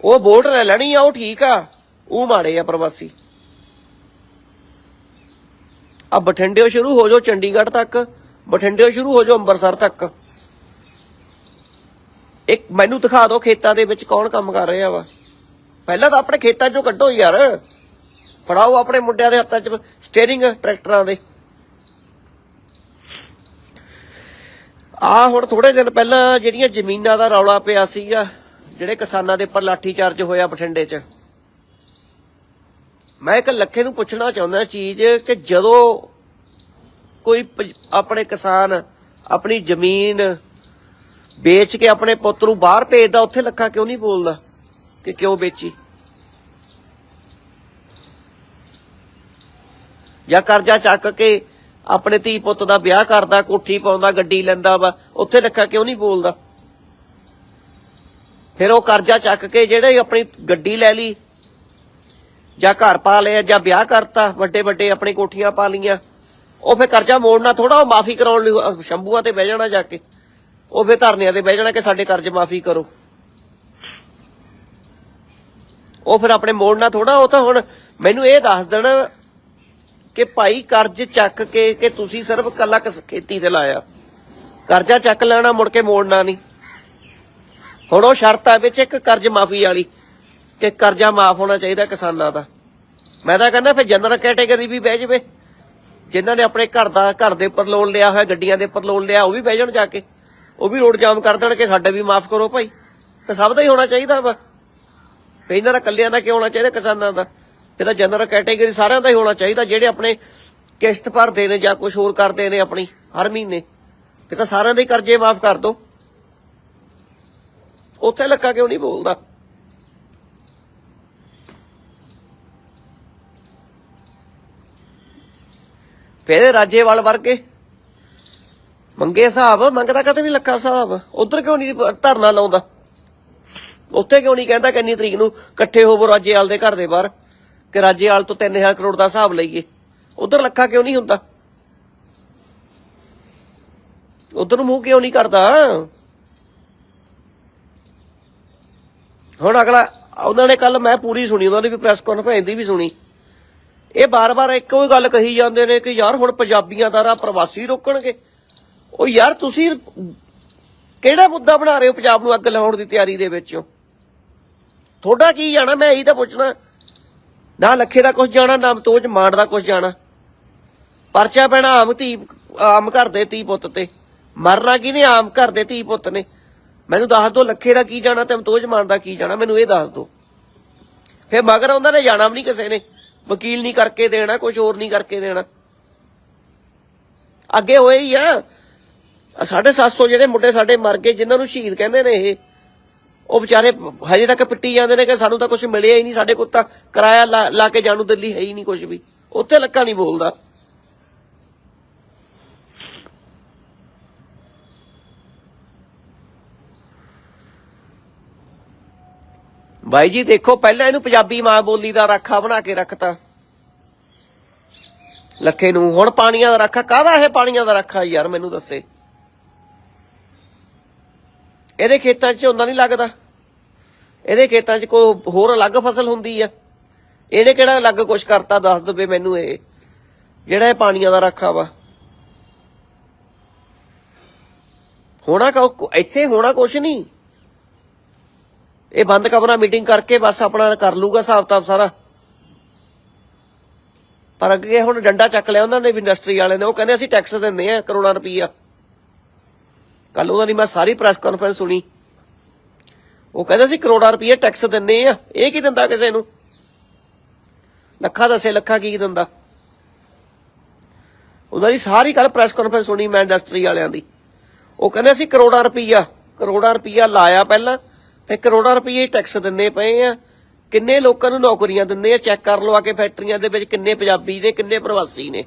ਉਹ ਵੋਟ ਲੈ ਲੈਣੀ ਆ, ਉਹ ਠੀਕ ਆ, ਉਹ ਮਾੜੇ ਆ ਪ੍ਰਵਾਸੀ। ਆ ਬਠਿੰਡਿਓ ਸ਼ੁਰੂ ਹੋ ਜਾਓ ਚੰਡੀਗੜ੍ਹ ਤੱਕ, ਬਠਿੰਡਿਓ ਸ਼ੁਰੂ ਹੋ ਜਾਓ ਅੰਮ੍ਰਿਤਸਰ ਤੱਕ। ਇੱਕ ਮੈਨੂੰ ਦਿਖਾ ਦਿਓ ਖੇਤਾਂ ਦੇ ਵਿੱਚ ਕੌਣ ਕੰਮ ਕਰ ਰਿਹਾ ਵਾ। ਪਹਿਲਾਂ ਤਾਂ ਆਪਣੇ ਖੇਤਾਂ 'ਚੋਂ ਕੱਢੋ ਯਾਰ। ਫੜਾਓ ਆਪਣੇ ਮੁੰਡਿਆਂ ਦੇ ਹੱਥਾਂ 'ਚ ਸਟੀਅਰਿੰਗ ਟਰੈਕਟਰਾਂ ਦੇ। ਆ ਹੁਣ ਥੋੜੇ ਦਿਨ ਪਹਿਲਾਂ ਜਿਹੜੀਆਂ ਜ਼ਮੀਨਾਂ ਦਾ ਰੌਲਾ ਪਿਆ ਸੀਗਾ, ਜਿਹੜੇ ਕਿਸਾਨਾਂ ਦੇ ਉੱਪਰ ਲਾਠੀ ਚਾਰਜ ਹੋਇਆ ਬਠਿੰਡੇ 'ਚ। ਮੈਂ ਇੱਕ ਲੱਖੇ ਨੂੰ ਪੁੱਛਣਾ ਚਾਹੁੰਦਾ ਚੀਜ਼ ਕਿ ਜਦੋਂ ਕੋਈ ਆਪਣੇ ਕਿਸਾਨ ਆਪਣੀ ਜ਼ਮੀਨ ਵੇਚ ਕੇ ਆਪਣੇ ਪੁੱਤ ਨੂੰ ਬਾਹਰ ਭੇਜਦਾ, ਉੱਥੇ ਲੱਖਾ ਕਿਉਂ ਨਹੀਂ ਬੋਲਦਾ? ਕਿ ਕਿਉਂ ਵੇਚੀ? ਜਾਂ ਕਰਜ਼ਾ ਚੱਕ ਕੇ ਆਪਣੇ ਧੀ ਪੁੱਤ ਦਾ ਵਿਆਹ ਕਰਦਾ, ਕੋਠੀ ਪਾਉਂਦਾ, ਗੱਡੀ ਲੈਂਦਾ ਵਾ, ਉੱਥੇ ਲੱਖਾ ਕਿਉਂ ਨਹੀਂ ਬੋਲਦਾ? ਫਿਰ ਉਹ ਕਰਜ਼ਾ ਚੱਕ ਕੇ ਜਿਹੜੇ ਆਪਣੀ ਗੱਡੀ ਲੈ ਲਈ, ਜਾਂ ਘਰ ਪਾ ਲਿਆ, ਜਾਂ ਵਿਆਹ ਕਰਤਾ, ਵੱਡੇ ਵੱਡੇ ਆਪਣੀ ਕੋਠੀਆਂ ਪਾ ਲੀਆਂ ਉਹ ਫਿਰ ਕਰਜ਼ਾ ਮੋੜਨਾ ਥੋੜਾ ਉਹ ਮਾਫੀ ਕਰਾਉਣ ਲਈ ਸ਼ੰਭੂਆਂ ਤੇ ਬਹਿ ਜਾਣਾ ਜਾ ਕੇ, ਉਹ ਫਿਰ ਧਰਨਿਆਂ ਤੇ ਬਹਿ ਜਾਣਾ ਕਿ ਸਾਡੇ ਕਰਜ਼ ਮਾਫੀ ਕਰੋ। ਉਹ ਫਿਰ ਆਪਣੇ ਮੋੜਨਾ ਥੋੜਾ ਉਹ ਤਾਂ ਹੁਣ ਮੈਨੂੰ ਇਹ ਦੱਸ ਦੇਣਾ ਕਿ ਭਾਈ ਕਰਜ਼ ਚੱਕ ਕੇ ਕਿ ਤੁਸੀਂ ਸਿਰਫ ਕੱਲਾ ਖੇਤੀ ਤੇ ਲਾਇਆ? ਕਰਜ਼ਾ ਚੱਕ ਲੈਣਾ, ਮੁੜ ਕੇ ਮੋੜਨਾ ਨਹੀਂ। ਹੁਣ ਉਹ ਸ਼ਰਤ ਆ ਵਿੱਚ ਇੱਕ ਕਰਜ਼ ਮਾਫੀ ਵਾਲੀ ਕਿ ਕਰਜ਼ਾ ਮਾਫ ਹੋਣਾ ਚਾਹੀਦਾ ਕਿਸਾਨਾਂ ਦਾ। ਮੈਂ ਤਾਂ ਕਹਿੰਦਾ ਫਿਰ ਜਨਰਲ ਕੈਟਾਗਰੀ ਵੀ ਬਹਿ ਜਾਵੇ। ਜਿਨ੍ਹਾਂ ਨੇ ਆਪਣੇ ਘਰ ਦਾ ਘਰ ਦੇ ਉੱਪਰ ਲੋਨ ਲਿਆ ਹੋਇਆ, ਗੱਡੀਆਂ ਦੇ ਉੱਪਰ ਲੋਨ ਲਿਆ, ਉਹ ਵੀ ਬਹਿ ਜਾਣ ਜਾ ਕੇ। ਉਹ ਵੀ ਰੋਡ ਜਾਮ ਕਰ ਦੇਣ ਕਿ ਸਾਡੇ ਵੀ ਮਾਫ ਕਰੋ ਭਾਈ। ਤੇ ਸਭ ਦਾ ਹੀ ਹੋਣਾ ਚਾਹੀਦਾ ਵਾ। ਇਹਨਾਂ ਦਾ ਕੱਲਿਆਂ ਦਾ ਕਿਉਂ ਹੋਣਾ ਚਾਹੀਦਾ, ਕਿਸਾਨਾਂ ਦਾ? ਇਹ ਤਾਂ ਜਨਰਲ ਕੈਟਾਗਰੀ ਸਾਰਿਆਂ ਦਾ ਹੀ ਹੋਣਾ ਚਾਹੀਦਾ, ਜਿਹੜੇ ਆਪਣੇ ਕਿਸ਼ਤ ਭਰਦੇ ਨੇ ਜਾਂ ਕੁਝ ਹੋਰ ਕਰਦੇ ਨੇ ਆਪਣੀ, ਹਰ ਮਹੀਨੇ। ਇਹ ਤਾਂ ਸਾਰਿਆਂ ਦੇ ਕਰਜ਼ੇ ਮਾਫ ਕਰ ਦੋ। ਉੱਥੇ ਲੱਕਾ ਕਿਉਂ ਨਹੀਂ ਬੋਲਦਾ? ਫਿਰ ਰਾਜੇਵਾਲ ਵਰਗੇ ਮੰਗੇ ਹਿਸਾਬ, ਮੰਗਦਾ ਕਦੇ ਨਹੀਂ ਲੱਖਾ ਹਿਸਾਬ? ਉਧਰ ਕਿਉਂ ਨਹੀਂ ਧਰਨਾ ਲਾਉਂਦਾ? ਉੱਥੇ ਕਿਉਂ ਨਹੀਂ ਕਹਿੰਦਾ ਕਿੰਨੀ ਤਰੀਕ ਨੂੰ ਇਕੱਠੇ ਹੋਵੋ ਰਾਜੇਵਾਲ ਦੇ ਘਰ ਦੇ ਬਾਹਰ? ਕਿ ਰਾਜੇਵਾਲ ਤੋਂ 3000 ਕਰੋੜ ਦਾ ਹਿਸਾਬ ਲਈਏ। ਉਧਰ ਲੱਖਾ ਕਿਉਂ ਨਹੀਂ ਹੁੰਦਾ? ਉਧਰ ਮੂੰਹ ਕਿਉਂ ਨਹੀਂ ਕਰਦਾ? ਹੁਣ ਅਗਲਾ, ਉਹਨਾਂ ਨੇ ਕੱਲ ਮੈਂ ਪੂਰੀ ਸੁਣੀ, ਉਹਨਾਂ ਦੀ ਵੀ ਪ੍ਰੈਸ ਕਾਨਫਰੰਸ ਦੀ ਵੀ ਸੁਣੀ। ਇਹ ਬਾਰ-ਬਾਰ ਇੱਕੋ ਹੀ ਗੱਲ ਕਹੀ ਜਾਂਦੇ ਨੇ ਕਿ ਯਾਰ ਹੁਣ ਪੰਜਾਬੀਆਂ ਦਾ ਰਾਹ ਪ੍ਰਵਾਸੀ ਰੋਕਣਗੇ। ਉਹ ਯਾਰ ਤੁਸੀਂ ਕਿਹੜਾ ਮੁੱਦਾ ਬਣਾ ਰਹੇ ਹੋ ਪੰਜਾਬ ਨੂੰ ਅੱਗ ਲਾਉਣ ਦੀ ਤਿਆਰੀ ਦੇ ਵਿੱਚ? ਤੁਹਾਡਾ ਕੀ ਜਾਣਾ? ਮੈਂ ਇਹੀ ਤਾਂ ਪੁੱਛਣਾ। ਨਾ ਲੱਖੇ ਦਾ ਕੁਝ ਜਾਣਾ, ਨਾ ਮਤੋਜ ਮਾਂਡ ਦਾ ਕੁਝ ਜਾਣਾ। ਪਰਚਾ ਪੈਣਾ ਆਮ ਧੀ, ਆਮ ਘਰ ਦੇ ਧੀ ਪੁੱਤ ਤੇ। ਮਰਨਾ ਕੀ ਨੇ ਆਮ ਘਰ ਦੇ ਧੀ ਪੁੱਤ ਨੇ। ਮੈਨੂੰ ਦੱਸ ਦੋ ਲੱਖੇ ਦਾ ਕੀ ਜਾਣਾ ਤੇ ਮਤੋਜ ਮਾਨ ਦਾ ਕੀ ਜਾਣਾ, ਮੈਨੂੰ ਇਹ ਦੱਸ ਦੋ। ਫਿਰ ਮਗਰ ਉਹਨਾਂ ਨੇ ਜਾਣਾ ਵੀ ਨਹੀਂ ਕਿਸੇ ਨੇ। ਵਕੀਲ ਨਹੀਂ ਕਰਕੇ ਦੇਣਾ ਕੁਝ ਹੋਰ ਨਹੀਂ ਕਰਕੇ ਦੇਣਾ। ਅੱਗੇ ਹੋਏ ਹੀ ਆ। ਆਹ ਸਾਢੇ 700 ਜਿਹੜੇ ਮੁੰਡੇ ਸਾਡੇ ਮਰ ਗਏ, ਜਿਨ੍ਹਾਂ ਨੂੰ ਸ਼ਹੀਦ ਕਹਿੰਦੇ ਨੇ ਇਹ। ਉਹ ਵਿਚਾਰੇ ਹਜੇ ਤੱਕ ਪਿੱਟੀ ਜਾਂਦੇ ਨੇ ਕਿ ਸਾਨੂੰ ਤਾਂ ਕੁਝ ਮਿਲਿਆ ਹੀ ਨਹੀਂ, ਸਾਡੇ ਕੋਲ ਤਾਂ ਕਿਰਾਇਆ ਲਾ ਲਾ ਕੇ ਜਾਣੂ ਦਿੱਲੀ ਹੈ ਹੀ ਨਹੀਂ ਕੁਝ ਵੀ। ਉੱਥੇ ਲੱਕਾ ਨਹੀਂ ਬੋਲਦਾ। ਬਾਈ ਜੀ, ਦੇਖੋ, ਪਹਿਲਾਂ ਇਹਨੂੰ ਪੰਜਾਬੀ ਮਾਂ ਬੋਲੀ ਦਾ ਰਾਖਾ ਬਣਾ ਕੇ ਰੱਖਤਾ। ਲੱਖੇ ਨੂੰ, ਹੁਣ ਪਾਣੀਆਂ ਦਾ ਰਾਖਾ, ਕਾਹਦਾ ਇਹ ਪਾਣੀਆਂ ਦਾ ਰਾਖਾ ਯਾਰ, ਮੈਨੂੰ ਦੱਸੇ। ਇਹਦੇ ਖੇਤਾਂ 'ਚ ਹੁੰਦਾ ਨਹੀਂ ਲੱਗਦਾ। ਇਹਦੇ ਖੇਤਾਂ 'ਚ ਕੋਈ ਹੋਰ ਅਲੱਗ ਫਸਲ ਹੁੰਦੀ ਆ। ਇਹਨੇ ਕਿਹੜਾ ਅਲੱਗ ਕੁਛ ਕਰਤਾ, ਦੱਸ ਦਵੇ ਮੈਨੂੰ ਇਹ। ਜਿਹੜਾ ਇਹ ਪਾਣੀਆਂ ਦਾ ਰਾਖਾ ਵਾ। ਹੋਣਾ ਕੋ ਇੱਥੇ ਹੋਣਾ ਕੁਛ ਨਹੀਂ। ਇਹ ਬੰਦ ਕਮਰਾ ਮੀਟਿੰਗ ਕਰਕੇ ਬਸ ਆਪਣਾ ਕਰ ਲੂਗਾ ਹਿਸਾਬ ਤਾਬ ਸਾਰਾ। ਪਰ ਅੱਗੇ ਹੁਣ ਡੰਡਾ ਚੱਕ ਲਿਆ ਉਹਨਾਂ ਨੇ ਵੀ ਇੰਡਸਟਰੀ ਵਾਲੇ ਨੇ। ਉਹ ਕਹਿੰਦੇ ਅਸੀਂ ਟੈਕਸ ਦਿੰਦੇ ਆ ਕਰੋੜਾਂ ਰੁਪਈਆ। ਕੱਲ ਉਹਨਾਂ ਦੀ ਮੈਂ ਸਾਰੀ ਪ੍ਰੈਸ ਕਾਨਫਰੰਸ ਸੁਣੀ। ਉਹ ਕਹਿੰਦੇ ਸੀ ਕਰੋੜਾਂ ਰੁਪਏ ਟੈਕਸ ਦਿੰਦੇ ਆ। ਇਹ ਕੀ ਦਿੰਦਾ ਕਿਸੇ ਨੂੰ? ਲੱਖਾਂ ਦੱਸੇ ਲੱਖਾਂ ਕੀ ਦਿੰਦਾ? ਉਹਨਾਂ ਦੀ ਸਾਰੀ ਗੱਲ ਪ੍ਰੈਸ ਕਾਨਫਰੰਸ ਸੁਣੀ ਮੈਂ ਇੰਡਸਟਰੀ ਵਾਲਿਆਂ ਦੀ। ਉਹ ਕਹਿੰਦੇ ਸੀ ਕਰੋੜਾਂ ਰੁਪਈਆ ਕਰੋੜਾਂ ਰੁਪਈਆ ਲਾਇਆ ਪਹਿਲਾਂ, ਫਿਰ ਕਰੋੜਾਂ ਰੁਪਈਏ ਟੈਕਸ ਦਿੰਦੇ ਪਏ ਆ। ਕਿੰਨੇ ਲੋਕਾਂ ਨੂੰ ਨੌਕਰੀਆਂ ਦਿੰਦੇ ਆ ਚੈੱਕ ਕਰ ਲਓ ਆ ਕੇ ਫੈਕਟਰੀਆਂ ਦੇ ਵਿੱਚ ਕਿੰਨੇ ਪੰਜਾਬੀ ਨੇ, ਕਿੰਨੇ ਪ੍ਰਵਾਸੀ ਨੇ।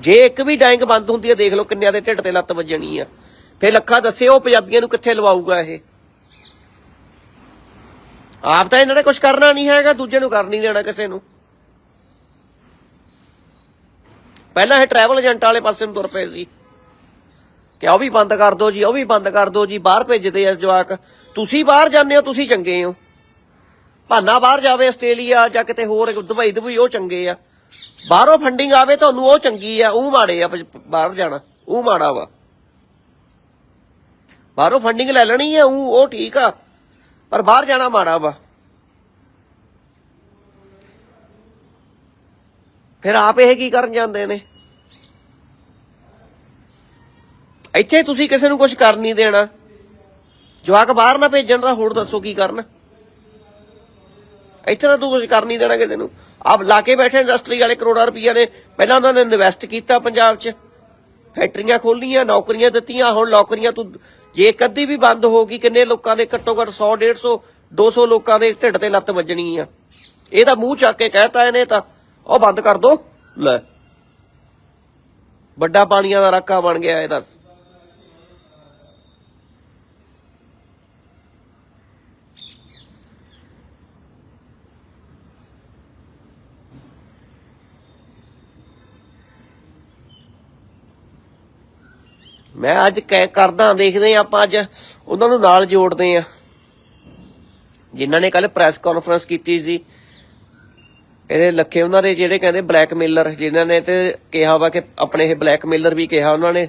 ਜੇ ਇੱਕ ਵੀ ਡਾਇੰਗ ਬੰਦ ਹੁੰਦੀ ਹੈ ਦੇਖ ਲਓ ਕਿੰਨਿਆਂ ਦੇ ਢਿੱਡ ਤੇ ਲੱਤ ਵੱਜਣੀ ਆ। ਫਿਰ ਲੱਖਾ ਦੱਸੇ ਉਹ ਪੰਜਾਬੀਆਂ ਨੂੰ ਕਿੱਥੇ ਲਵਾਊਗਾ ਇਹ? ਆਪ ਤਾਂ ਇਹਨਾਂ ਨੇ ਕੁਝ ਕਰਨਾ ਨਹੀਂ ਹੈਗਾ, ਦੂਜੇ ਨੂੰ ਕਰ ਨਹੀਂ ਦੇਣਾ ਕਿਸੇ ਨੂੰ। ਪਹਿਲਾਂ ਇਹ ਟਰੈਵਲ ਏਜੰਟ ਵਾਲੇ ਪਾਸੇ ਨੂੰ ਤੁਰ ਪਏ ਸੀ। ਕਿ ਉਹ ਵੀ ਬੰਦ ਕਰ ਦਿਓ ਜੀ ਉਹ ਵੀ ਬੰਦ ਕਰ ਦਿਓ ਜੀ, ਬਾਹਰ ਭੇਜਦੇ ਆ ਜਵਾਕ। ਤੁਸੀਂ ਬਾਹਰ ਜਾਂਦੇ ਹੋ, ਤੁਸੀਂ ਚੰਗੇ ਹੋ। ਭਾਨਾ ਬਾਹਰ ਜਾਵੇ ਆਸਟ੍ਰੇਲੀਆ ਜਾਂ ਕਿਤੇ ਹੋਰ, ਦੁਬਈ ਦੁਬਈ, ਉਹ ਚੰਗੇ ਆ। ਬਾਹਰੋਂ ਫੰਡਿੰਗ ਆਵੇ ਤੁਹਾਨੂੰ, ਉਹ ਚੰਗੀ ਆ, ਉਹ ਮਾੜੇ ਆ, ਬਾਹਰ ਜਾਣਾ, ਉਹ ਮਾੜਾ ਵਾ। ਬਾਹਰੋਂ ਫੰਡਿੰਗ ਲੈ ਲੈਣੀ ਆ, ਉਹ ਉਹ ਠੀਕ ਆ। ਪਰ ਬਾਹਰ ਜਾਣਾ ਮਾੜਾ ਵਾ। ਫਿਰ ਆਪ ਇਹ ਕੀ ਕਰਨ ਜਾਂਦੇ ਨੇ? ਇੱਥੇ ਤੁਸੀਂ ਕਿਸੇ ਨੂੰ ਕੁਝ ਕਰ ਨਹੀਂ ਦੇਣਾ। ਜਵਾਕ ਬਾਹਰ ਨਾ ਭੇਜਣ ਦਾ, ਹੋਰ ਦੱਸੋ ਕੀ ਕਰਨ। ਇੱਥੇ ਤਾਂ ਤੂੰ ਕੁਝ ਕਰ ਨਹੀਂ ਦੇਣਾ ਕਿਸੇ ਨੂੰ। ਆਪ ਲਾ ਕੇ ਬੈਠੇ ਇੰਡਸਟਰੀ ਵਾਲੇ ਕਰੋੜਾਂ ਰੁਪਈਆ ਨੇ। ਪਹਿਲਾਂ ਉਹਨਾਂ ਨੇ ਇਨਵੈਸਟ ਕੀਤਾ ਪੰਜਾਬ 'ਚ। ਫੈਕਟਰੀਆਂ ਖੋਲੀਆਂ ਨੌਕਰੀਆਂ ਦਿੱਤੀਆਂ, ਹੁਣ ਨੌਕਰੀਆਂ ਤੂੰ ਜੇ ਇੱਕ ਅੱਧੀ ਵੀ ਬੰਦ ਹੋ ਗਈ, ਕਿੰਨੇ ਲੋਕਾਂ ਦੇ? ਘੱਟੋ ਘੱਟ 100 150 200 ਲੋਕਾਂ ਦੇ ਢਿੱਡ ਤੇ ਲੱਤ ਵੱਜਣੀ ਆ। ਇਹ ਤਾਂ ਮੂੰਹ ਚੱਕ ਕੇ ਕਹਿਤਾ ਇਹਨੇ ਤਾਂ। ਉਹ ਬੰਦ ਕਰ ਦੋ। ਲੈ। ਵੱਡਾ ਪਾਣੀਆਂ ਦਾ ਰਾਕਾ ਬਣ ਗਿਆ ਇਹ ਦੱਸ ਮੈਂ ਅੱਜ ਕਹਿ ਕਰਦਾ, ਦੇਖਦੇ ਹਾਂ ਆਪਾਂ ਅੱਜ ਉਹਨਾਂ ਨੂੰ ਨਾਲ ਜੋੜਦੇ ਆ ਜਿਨ੍ਹਾਂ ਨੇ ਕੱਲ ਪ੍ਰੈਸ ਕਾਨਫਰੰਸ ਕੀਤੀ ਸੀ। ਇਹਦੇ ਲੱਖੇ ਉਹਨਾਂ ਦੇ ਜਿਹੜੇ ਕਹਿੰਦੇ ਬਲੈਕਮੇਲਰ ਜਿਨ੍ਹਾਂ ਨੇ ਤੇ ਕਿਹਾ ਵਾ ਕਿ ਆਪਣੇ ਇਹ ਬਲੈਕਮੇਲਰ ਵੀ ਕਿਹਾ ਉਹਨਾਂ ਨੇ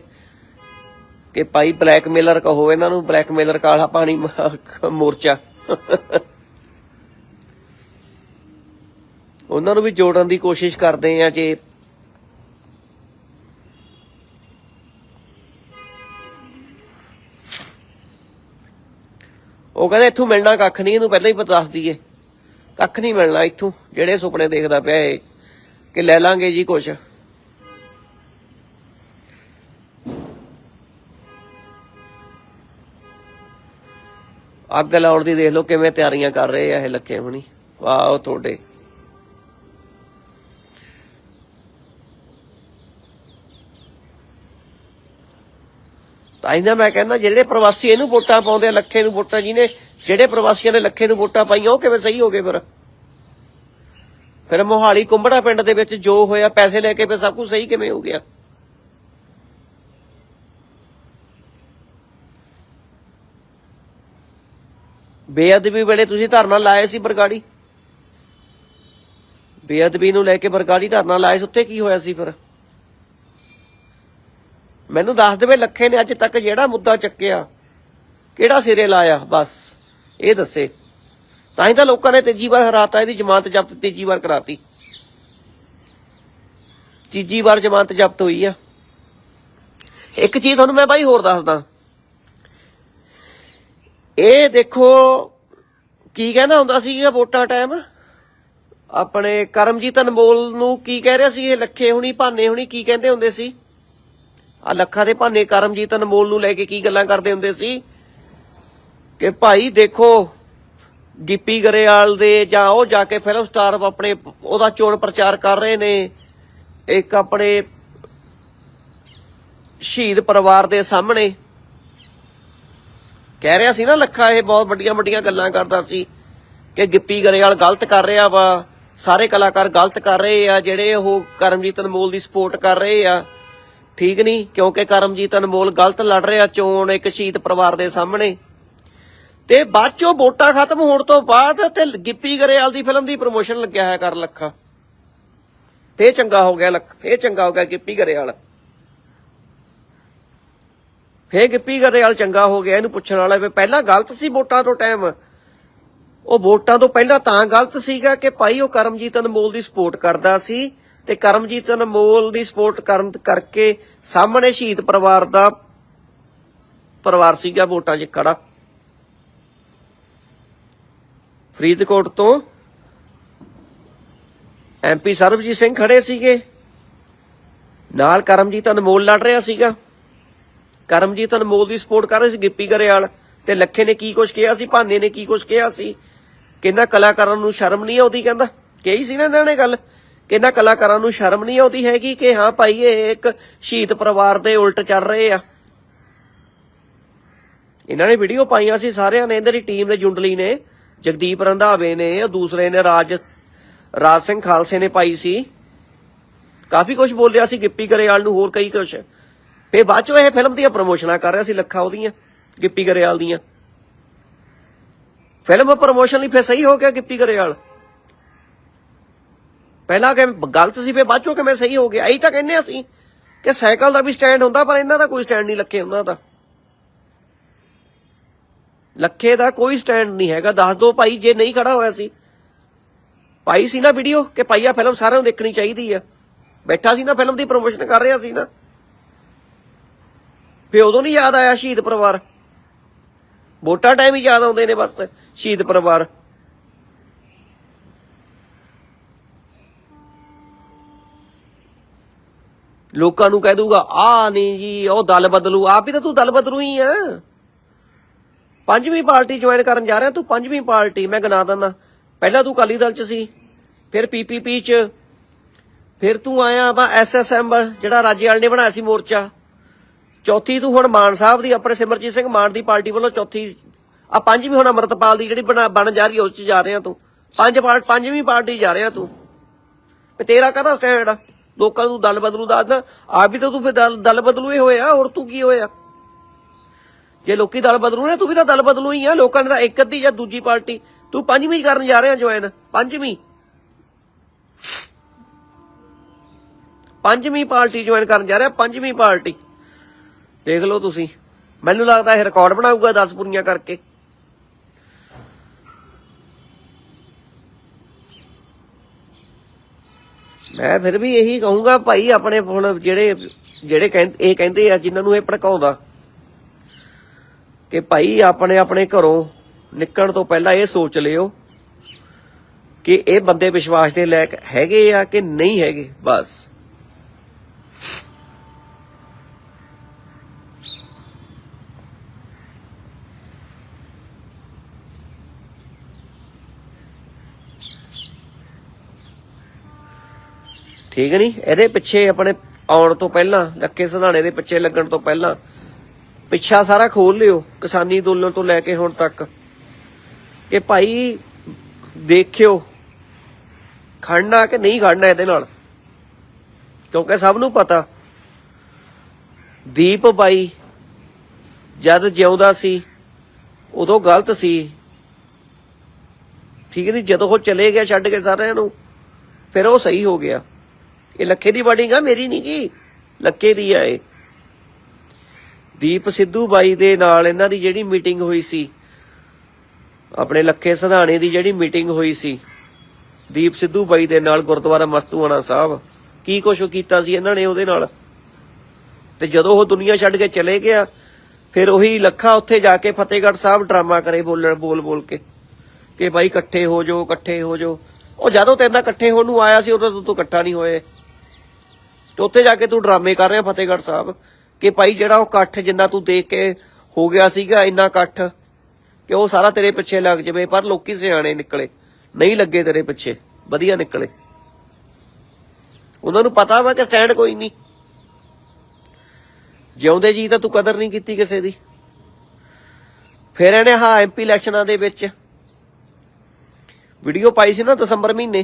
ਕਿ ਭਾਈ ਬਲੈਕਮੇਲਰ ਕਹੋ ਇਹਨਾਂ ਨੂੰ ਬਲੈਕਮੇਲਰ ਕਾਲਾ ਪਾਣੀ ਮੋਰਚਾ। ਉਹਨਾਂ ਨੂੰ ਵੀ ਜੋੜਨ ਦੀ ਕੋਸ਼ਿਸ਼ ਕਰਦੇ ਆ ਜੇ ਉਹ ਕਹਿੰਦੇ ਇੱਥੋਂ ਮਿਲਣਾ ਕੱਖ ਨਹੀਂ, ਇਹਨੂੰ ਪਹਿਲਾਂ ਹੀ ਦੱਸ ਦਈਏ। ਕੱਖ ਨਹੀਂ ਮਿਲਣਾ ਇੱਥੋਂ, ਜਿਹੜੇ ਸੁਪਨੇ ਦੇਖਦਾ ਪਿਆ ਇਹ, ਕਿ ਲੈ ਲਾਂਗੇ ਜੀ ਕੁਛ। ਅੱਗ ਲਾਉਣ ਦੀ ਦੇਖ ਲਓ ਕਿਵੇਂ ਤਿਆਰੀਆਂ ਕਰ ਰਹੇ ਆ ਇਹ ਲੱਖੇ ਹੁਣੀ। ਵਾਹ ਤੁਹਾਡੇ। ਤਾਂ ਇਹਨਾਂ ਮੈਂ ਕਹਿੰਦਾ, ਜਿਹੜੇ ਪ੍ਰਵਾਸੀ ਇਹਨੂੰ ਵੋਟਾਂ ਪਾਉਂਦੇ ਆ, ਲੱਖੇ ਨੂੰ ਵੋਟਾਂ, ਜਿਹਨੇ ਜਿਹੜੇ ਪ੍ਰਵਾਸੀਆਂ ਨੇ ਲੱਖੇ ਨੂੰ ਵੋਟਾਂ ਪਾਈਆਂ, ਉਹ ਕਿਵੇਂ ਸਹੀ ਹੋ ਗਏ ਫਿਰ? ਫਿਰ ਮੋਹਾਲੀ ਕੁੰਬੜਾ ਪਿੰਡ ਦੇ ਵਿੱਚ ਜੋ ਹੋਇਆ, ਪੈਸੇ ਲੈ ਕੇ ਫਿਰ ਸਭ ਕੁਝ ਸਹੀ ਕਿਵੇਂ ਹੋ ਗਿਆ? ਬੇਅਦਬੀ ਵੇਲੇ ਤੁਸੀਂ ਧਰਨਾ ਲਾਇਆ ਸੀ ਬਰਗਾੜੀ? ਬੇਅਦਬੀ ਨੂੰ ਲੈ ਕੇ ਬਰਗਾੜੀ ਧਰਨਾ ਲਾਇਆ ਸੀ, ਉੱਥੇ ਕੀ ਹੋਇਆ ਸੀ ਫਿਰ? ਮੈਨੂੰ ਦੱਸ ਦੇਵੇ ਲੱਖੇ ਨੇ ਅੱਜ ਤੱਕ ਜਿਹੜਾ ਮੁੱਦਾ ਚੱਕਿਆ। ਕਿਹੜਾ ਸਿਰੇ ਲਾਇਆ? ਬਸ, ਇਹ ਦੱਸੇ। ਤਾਂ ਹੀ ਤਾਂ ਲੋਕਾਂ ਨੇ ਤੀਜੀ ਵਾਰ ਹਰਾਤਾ, ਇਹਦੀ ਜ਼ਮਾਨਤ ਜ਼ਬਤ ਤੀਜੀ ਵਾਰ ਕਰਾਤੀ। ਤੀਜੀ ਵਾਰ ਜ਼ਮਾਨਤ ਜ਼ਬਤ ਹੋਈ ਆ। ਇੱਕ ਚੀਜ਼ ਤੁਹਾਨੂੰ ਮੈਂ ਬਾਈ ਹੋਰ ਦੱਸਦਾ। ਇਹ ਦੇਖੋ, ਕੀ ਕਹਿੰਦਾ ਹੁੰਦਾ ਸੀਗਾ ਵੋਟਾਂ ਟਾਈਮ? ਆਪਣੇ ਕਰਮਜੀਤ ਅਨਮੋਲ ਨੂੰ ਕੀ ਕਹਿ ਰਿਹਾ ਸੀ ਇਹ ਲੱਖੇ ਹੁਣੀ, ਭਾਨੇ ਹੁਣੀ ਕੀ ਕਹਿੰਦੇ ਹੁੰਦੇ ਸੀ? ਆ ਲੱਖਾਂ ਦੇ ਭਾਨੇ ਕਰਮਜੀਤ ਅਨਮੋਲ ਨੂੰ ਲੈ ਕੇ ਕੀ ਗੱਲਾਂ ਕਰਦੇ ਹੁੰਦੇ ਸੀ? ਕਿ ਭਾਈ ਦੇਖੋ, ਗਿੱਪੀ ਗਰੇਵਾਲ ਦੇ ਜਾਂ ਉਹ ਜਾ ਕੇ ਫਿਲਮ ਸਟਾਰ ਆਪਣੇ ਉਹਦਾ ਚੋਣ ਪ੍ਰਚਾਰ ਕਰ ਰਹੇ ਨੇ। ਇੱਕ ਆਪਣੇ ਸ਼ਹੀਦ ਪਰਿਵਾਰ ਦੇ ਸਾਹਮਣੇ। ਕਹਿ ਰਿਹਾ ਸੀ ਨਾ ਲੱਖਾ, ਇਹ ਬਹੁਤ ਵੱਡੀਆਂ ਵੱਡੀਆਂ ਗੱਲਾਂ ਕਰਦਾ ਸੀ ਕਿ ਗਿੱਪੀ ਗਰੇਵਾਲ ਗਲਤ ਕਰ ਰਿਹਾ ਵਾ, ਸਾਰੇ ਕਲਾਕਾਰ ਗਲਤ ਕਰ ਰਹੇ ਆ, ਜਿਹੜੇ ਉਹ ਕਰਮਜੀਤ ਅਨਮੋਲ ਦੀ ਸਪੋਰਟ ਕਰ ਰਹੇ ਆ। ਠੀਕ ਨਹੀਂ, ਕਿਉਂਕਿ ਕਰਮਜੀਤ ਅਨਮੋਲ ਗਲਤ ਲੜ ਰਿਹਾ, ਚੋਣ ਇੱਕ ਸ਼ਹੀਦ ਪਰਿਵਾਰ ਦੇ ਸਾਹਮਣੇ। ਤੇ ਬਾਅਦ ਚੋਂ ਵੋਟਾਂ ਖਤਮ ਹੋਣ ਤੋਂ ਬਾਅਦ ਤੇ ਗਿੱਪੀ ਗਰੇਵਾਲ ਦੀ ਫਿਲਮ ਦੀ ਪ੍ਰੋਮੋਸ਼ਨ ਲੱਗਿਆ ਹੋਇਆ ਕਰ ਲੱਖਾ। ਫੇਰ ਚੰਗਾ ਹੋ ਗਿਆ ਲੱਖ, ਫੇਰ ਚੰਗਾ ਹੋ ਗਿਆ ਗਿੱਪੀ ਗਰੇਵਾਲ। ਫੇਰ ਗਿੱਪੀ ਗਰੇਵਾਲ ਚੰਗਾ ਹੋ ਗਿਆ, ਇਹਨੂੰ ਪੁੱਛਣ ਵਾਲਾ ਵੀ ਪਹਿਲਾਂ ਗਲਤ ਸੀ ਵੋਟਾਂ ਤੋਂ ਟਾਈਮ ਉਹ ਵੋਟਾਂ ਤੋਂ ਪਹਿਲਾਂ ਤਾਂ ਗਲਤ ਸੀਗਾ ਕਿ ਭਾਈ ਉਹ ਕਰਮਜੀਤ ਅਨਮੋਲ ਦੀ ਸਪੋਰਟ ਕਰਦਾ ਸੀ। ਤੇ ਕਰਮਜੀਤ ਅਨਮੋਲ ਦੀ ਸਪੋਰਟ ਕਰਨ ਕਰਕੇ ਸਾਹਮਣੇ ਸ਼ਹੀਦ ਪਰਿਵਾਰ ਦਾ ਪਰਿਵਾਰ ਸੀਗਾ, ਵੋਟਾਂ 'ਚ ਖੜਾ। ਫਰੀਦਕੋਟ ਤੋਂ ਐਮਪੀ ਸਰਬਜੀਤ ਸਿੰਘ ਖੜੇ ਸੀਗੇ। ਨਾਲ ਕਰਮਜੀਤ ਅਨਮੋਲ ਲੜ ਰਿਹਾ ਸੀਗਾ। ਕਰਮਜੀਤ ਅਨਮੋਲ ਦੀ ਸਪੋਰਟ ਕਰ ਰਹੇ ਸੀ ਗਿੱਪੀ ਗਰੇਵਾਲ ਤੇ ਲੱਖੇ ਨੇ ਕੀ ਕੁਛ ਕਿਹਾ ਸੀ, ਭਾਨੇ ਨੇ ਕੀ ਕੁਛ ਕਿਹਾ ਸੀ। ਕਹਿੰਦਾ ਕਲਾਕਾਰਾਂ ਨੂੰ ਸ਼ਰਮ ਨਹੀਂ ਆਉਂਦੀ, ਕਹਿੰਦਾ। ਕਹੀ ਸੀ ਨਾ ਇਹਨਾਂ ਨੇ ਗੱਲ। ਕਹਿੰਦਾ ਕਲਾਕਾਰਾਂ ਨੂੰ ਸ਼ਰਮ ਨਹੀਂ ਆਉਂਦੀ ਹੈਗੀ ਕਿ ਹਾਂ ਭਾਈ, ਇਹ ਇੱਕ ਸ਼ਹੀਦ ਪਰਿਵਾਰ ਦੇ ਉਲਟ ਚੱਲ ਰਹੇ ਆ। ਇਹਨਾਂ ਨੇ ਵੀਡੀਓ ਪਾਈਆਂ ਸੀ, ਸਾਰਿਆਂ ਨੇ ਇਹਨਾਂ ਦੀ ਟੀਮ ਦੇ ਜੁੰਡਲੀ ਨੇ, ਜਗਦੀਪ ਰੰਧਾਵੇ ਨੇ, ਉਹ ਦੂਸਰੇ ਨੇ, ਰਾਜ ਰਾਜ ਸਿੰਘ ਖਾਲਸੇ ਨੇ ਪਾਈ ਸੀ। ਕਾਫੀ ਕੁਝ ਬੋਲਿਆ ਸੀ, ਗਿੱਪੀ ਗਰੇਵਾਲ ਨੂੰ, ਹੋਰ ਕਈ ਕੁਝ ਫੇ ਬਾਅਦ ਚੋਂ ਇਹ ਫਿਲਮ ਦੀਆਂ ਪ੍ਰਮੋਸ਼ਨਾਂ ਕਰ ਰਿਹਾ ਸੀ, ਲੱਖਾਂ ਉਹਦੀਆਂ, ਗਿੱਪੀ ਗਰੇਵਾਲ ਦੀਆਂ। ਫਿਲਮ ਪ੍ਰਮੋਸ਼ਨ ਲਈ ਫੇ ਸਹੀ ਹੋ ਗਿਆ ਗਿੱਪੀ ਗਰੇਵਾਲ। ਪਹਿਲਾਂ ਕਿ ਗਲਤ ਸੀ ਫੇ ਬਾਅਦ ਚੋਂ ਮੈਂ ਸਹੀ ਹੋ ਗਿਆ? ਇਹੀ ਤਾਂ ਕਹਿੰਦੇ ਅਸੀਂ ਕਿ ਸਾਈਕਲ ਦਾ ਵੀ ਸਟੈਂਡ ਹੁੰਦਾ, ਪਰ ਇਹਨਾਂ ਦਾ ਕੋਈ ਸਟੈਂਡ ਨਹੀਂ, ਲੱਖੇ ਉਹਨਾਂ ਦਾ। ਲੱਖੇ ਦਾ ਕੋਈ ਸਟੈਂਡ ਨਹੀਂ ਹੈਗਾ। ਦੱਸ ਦੋ ਭਾਈ, ਜੇ ਨਹੀਂ ਖੜਾ ਹੋਇਆ ਸੀ। ਪਾਈ ਸੀ ਨਾ ਵੀਡੀਓ ਕਿ ਭਾਈ ਆ ਫਿਲਮ ਸਾਰਿਆਂ ਨੂੰ ਦੇਖਣੀ ਚਾਹੀਦੀ ਆ। ਬੈਠਾ ਸੀ ਨਾ ਫਿਲਮ ਦੀ ਪ੍ਰੋਮੋਸ਼ਨ ਕਰ ਰਿਹਾ ਸੀ ਨਾ। ਫੇ ਉਦੋਂ ਨਹੀਂ ਯਾਦ ਆਇਆ ਸ਼ਹੀਦ ਪਰਿਵਾਰ। ਵੋਟਾਂ ਟਾਈਮ ਹੀ ਯਾਦ ਆਉਂਦੇ ਨੇ ਬਸ, ਸ਼ਹੀਦ ਪਰਿਵਾਰ। ਲੋਕਾਂ ਨੂੰ ਕਹਿ ਦੂਗਾ ਆ ਨਹੀਂ ਜੀ, ਉਹ ਦਲ ਬਦਲੂ। ਆਪ ਹੀ ਤਾਂ ਤੂੰ ਦਲ ਬਦਲੂ ਹੀ ਆ। ਪੰਜਵੀਂ ਪਾਰਟੀ ਜੁਆਇਨ ਕਰਨ ਜਾ ਰਿਹਾ, ਤੂੰ ਪੰਜਵੀਂ ਪਾਰਟੀ, ਮੈਂ ਗਿਣਾ ਦਿੰਦਾ। ਪਹਿਲਾਂ ਤੂੰ ਕਾਲੀ ਦਲ ਚ ਸੀ, ਫਿਰ ਪੀਪੀਪੀ ਚ, ਫਿਰ ਤੂੰ ਆਇਆ ਵਾ ਐਸਐਸਐਮ ਜਿਹੜਾ ਰਾਜੇਵਾਲ ਨੇ ਬਣਾਇਆ ਸੀ ਮੋਰਚਾ। ਚੌਥੀ ਤੂੰ ਹੁਣ ਮਾਨ ਸਾਹਿਬ ਦੀ, ਆਪਣੇ ਸਿਮਰਜੀਤ ਸਿੰਘ ਮਾਨ ਦੀ ਪਾਰਟੀ ਵੱਲੋਂ ਚੌਥੀ ਆ ਪੰਜਵੀਂ ਹੁਣ ਅਮਰਤਪਾਲ ਦੀ ਜਿਹੜੀ ਬਣਾ- ਬਣ ਜਾ ਰਹੀ ਹੈ ਉਸ ਚ ਜਾ ਰਿਹਾ ਤੂੰ। ਪੰਜ ਪਾਰਟ ਪੰਜਵੀਂ ਪਾਰਟੀ ਜਾ ਰਿਹਾ ਤੂੰ। ਤੇ ਤੇਰਾ ਕਾਹਦਾ ਸਟੈਂਡ ਆ? ਲੋਕਾਂ ਨੂੰ ਦਲ ਬਦਲੂ ਦੱਸਦਾ ਆਪ ਵੀ ਤਾਂ ਤੂੰ ਫਿਰ ਦਲ ਦਲ ਬਦਲੂ ਹੀ ਹੋਇਆ ਹੋਰ ਤੂੰ ਕੀ ਹੋਇਆ? ਜੇ ਲੋਕੀ ਦਲ ਬਦਲੂ ਨੇ, ਤੂੰ ਵੀ ਤਾਂ ਦਲ ਬਦਲੂ ਹੀ ਆ, ਲੋਕਾਂ ਨੇ ਤਾਂ ਇੱਕ ਅੱਧੀ ਜਾਂ ਦੂਜੀ ਪਾਰਟੀ। ਤੂੰ ਪੰਜਵੀਂ ਕਰਨ ਜਾ ਰਿਹਾ ਜੁਆਇਨ ਪੰਜਵੀਂ। ਪੰਜਵੀਂ ਪਾਰਟੀ ਜੁਆਇਨ ਕਰਨ ਜਾ ਰਿਹਾ, ਪੰਜਵੀਂ ਪਾਰਟੀ। ਦੇਖ ਲਓ ਤੁਸੀਂ। ਮੈਨੂੰ ਲੱਗਦਾ ਇਹ ਰਿਕਾਰਡ ਬਣਾਊਗਾ 10 ਪੂਰੀਆਂ ਕਰਕੇ। ਮੈਂ ਫਿਰ ਵੀ ਇਹੀ ਕਹੂੰਗਾ, ਭਾਈ ਆਪਣੇ ਹੁਣ ਜਿਹੜੇ ਜਿਹੜੇ ਕਹਿੰਦੇ, ਇਹ ਕਹਿੰਦੇ ਆ, ਜਿਨ੍ਹਾਂ ਨੂੰ ਇਹ ਭੜਕਾਉਂਦਾ ਕਿ ਭਾਈ ਆਪਣੇ ਆਪਣੇ ਘਰੋਂ ਨਿਕਲਣ ਤੋਂ ਪਹਿਲਾਂ ਇਹ ਸੋਚ ਲਿਓ ਕਿ ਇਹ ਬੰਦੇ ਵਿਸ਼ਵਾਸ ਦੇ ਲਾਇਕ ਹੈਗੇ ਆ ਕਿ ਨਹੀਂ ਹੈਗੇ, ਬਸ। ਠੀਕ ਨਹੀਂ? ਇਹਦੇ ਪਿੱਛੇ ਆਪਣੇ ਆਉਣ ਤੋਂ ਪਹਿਲਾਂ, ਲੱਕੇ ਸਿਧਾਣੇ ਦੇ ਪਿੱਛੇ ਲੱਗਣ ਤੋਂ ਪਹਿਲਾਂ, ਪਿੱਛਾ ਸਾਰਾ ਖੋਲ ਲਿਓ, ਕਿਸਾਨੀ ਅੰਦੋਲਨ ਤੋਂ ਲੈ ਕੇ ਹੁਣ ਤੱਕ। ਕਿ ਭਾਈ, ਦੇਖਿਓ, ਖੜਨਾ ਕਿ ਨਹੀਂ ਖੜਨਾ ਇਹਦੇ ਨਾਲ? ਕਿਉਂਕਿ ਸਭ ਨੂੰ ਪਤਾ, ਦੀਪ ਬਾਈ ਜਦ ਜਿਉਂਦਾ ਸੀ, ਉਦੋਂ ਗਲਤ ਸੀ। ਠੀਕ ਨਹੀਂ? ਜਦੋਂ ਉਹ ਚਲੇ ਗਿਆ, ਛੱਡ ਕੇ ਸਾਰਿਆਂ ਨੂੰ, ਫਿਰ ਉਹ ਸਹੀ ਹੋ ਗਿਆ। ਇਹ ਲੱਖੇ ਦੀ ਬਾਡਿੰਗ ਆ, ਮੇਰੀ ਨਹੀਂ ਕੀ ਲੱਖੇ ਦੀ ਆ ਇਹ। ਦੀਪ ਸਿੱਧੂ ਬਾਈ ਦੇ ਨਾਲ ਇਹਨਾਂ ਦੀ ਜਿਹੜੀ ਮੀਟਿੰਗ ਹੋਈ ਸੀ। ਆਪਣੇ ਲੱਖੇ ਸਧਾਣੇ ਦੀ ਜਿਹੜੀ ਮੀਟਿੰਗ ਹੋਈ ਸੀ। ਦੀਪ ਸਿੱਧੂ ਬਾਈ ਦੇ ਨਾਲ ਗੁਰਦੁਆਰਾ ਮਸਤੂਆਣਾ ਸਾਹਿਬ। ਕੀ ਕੁਛ ਕੀਤਾ ਸੀ ਇਹਨਾਂ ਨੇ ਉਹਦੇ ਨਾਲ? ਤੇ ਜਦੋਂ ਉਹ ਦੁਨੀਆ ਛੱਡ ਕੇ ਚਲੇ ਗਿਆ, ਫਿਰ ਉਹੀ ਲੱਖਾ ਉੱਥੇ ਜਾ ਕੇ ਫਤਿਹਗੜ੍ਹ ਸਾਹਿਬ ਡਰਾਮਾ ਕਰੇ ਬੋਲਣ, ਬੋਲ ਬੋਲ ਕੇ। ਕਿ ਬਾਈ ਇਕੱਠੇ ਹੋ ਜਾਓ, ਇਕੱਠੇ ਹੋ ਜਾਓ। ਉਹ ਜਦੋਂ ਤੇਰੇ ਇਕੱਠੇ ਹੋਣ ਨੂੰ ਆਇਆ ਸੀ, ਉਦੋਂ ਤੂੰ ਇਕੱਠਾ ਨਹੀਂ ਹੋਏ। ਤੇ ਉੱਥੇ ਜਾ ਕੇ ਤੂੰ ਡਰਾਮੇ ਕਰ ਰਿਹਾ ਫਤਿਹਗੜ੍ਹ ਸਾਹਿਬ, ਕਿ ਭਾਈ ਜਿਹੜਾ ਉਹ ਇਕੱਠ ਜਿੰਨਾ ਤੂੰ ਦੇਖ ਕੇ ਹੋ ਗਿਆ ਸੀਗਾ ਇੰਨਾ ਇਕੱਠ, ਕਿ ਉਹ ਸਾਰਾ ਤੇਰੇ ਪਿੱਛੇ ਲੱਗ ਜਾਵੇ, ਪਰ ਲੋਕੀ ਸਿਆਣੇ ਨਿਕਲੇ, ਨਹੀਂ ਲੱਗੇ ਤੇਰੇ ਪਿੱਛੇ, ਵਧੀਆ ਨਿਕਲੇ। ਉਹਨਾਂ ਨੂੰ ਪਤਾ ਵਾ ਕਿ ਸਟੈਂਡ ਕੋਈ ਨਹੀਂ। ਜਿਉਂਦੇ ਜੀ ਤਾਂ ਤੂੰ ਕਦਰ ਨਹੀਂ ਕੀਤੀ ਕਿਸੇ ਦੀ। ਫਿਰ ਇਹਨੇ ਹਾਂ ਐਮਪੀ ਇਲੈਕਸ਼ਨਾਂ ਦੇ ਵਿੱਚ ਵੀਡੀਓ ਪਾਈ ਸੀ ਨਾ ਦਸੰਬਰ ਮਹੀਨੇ।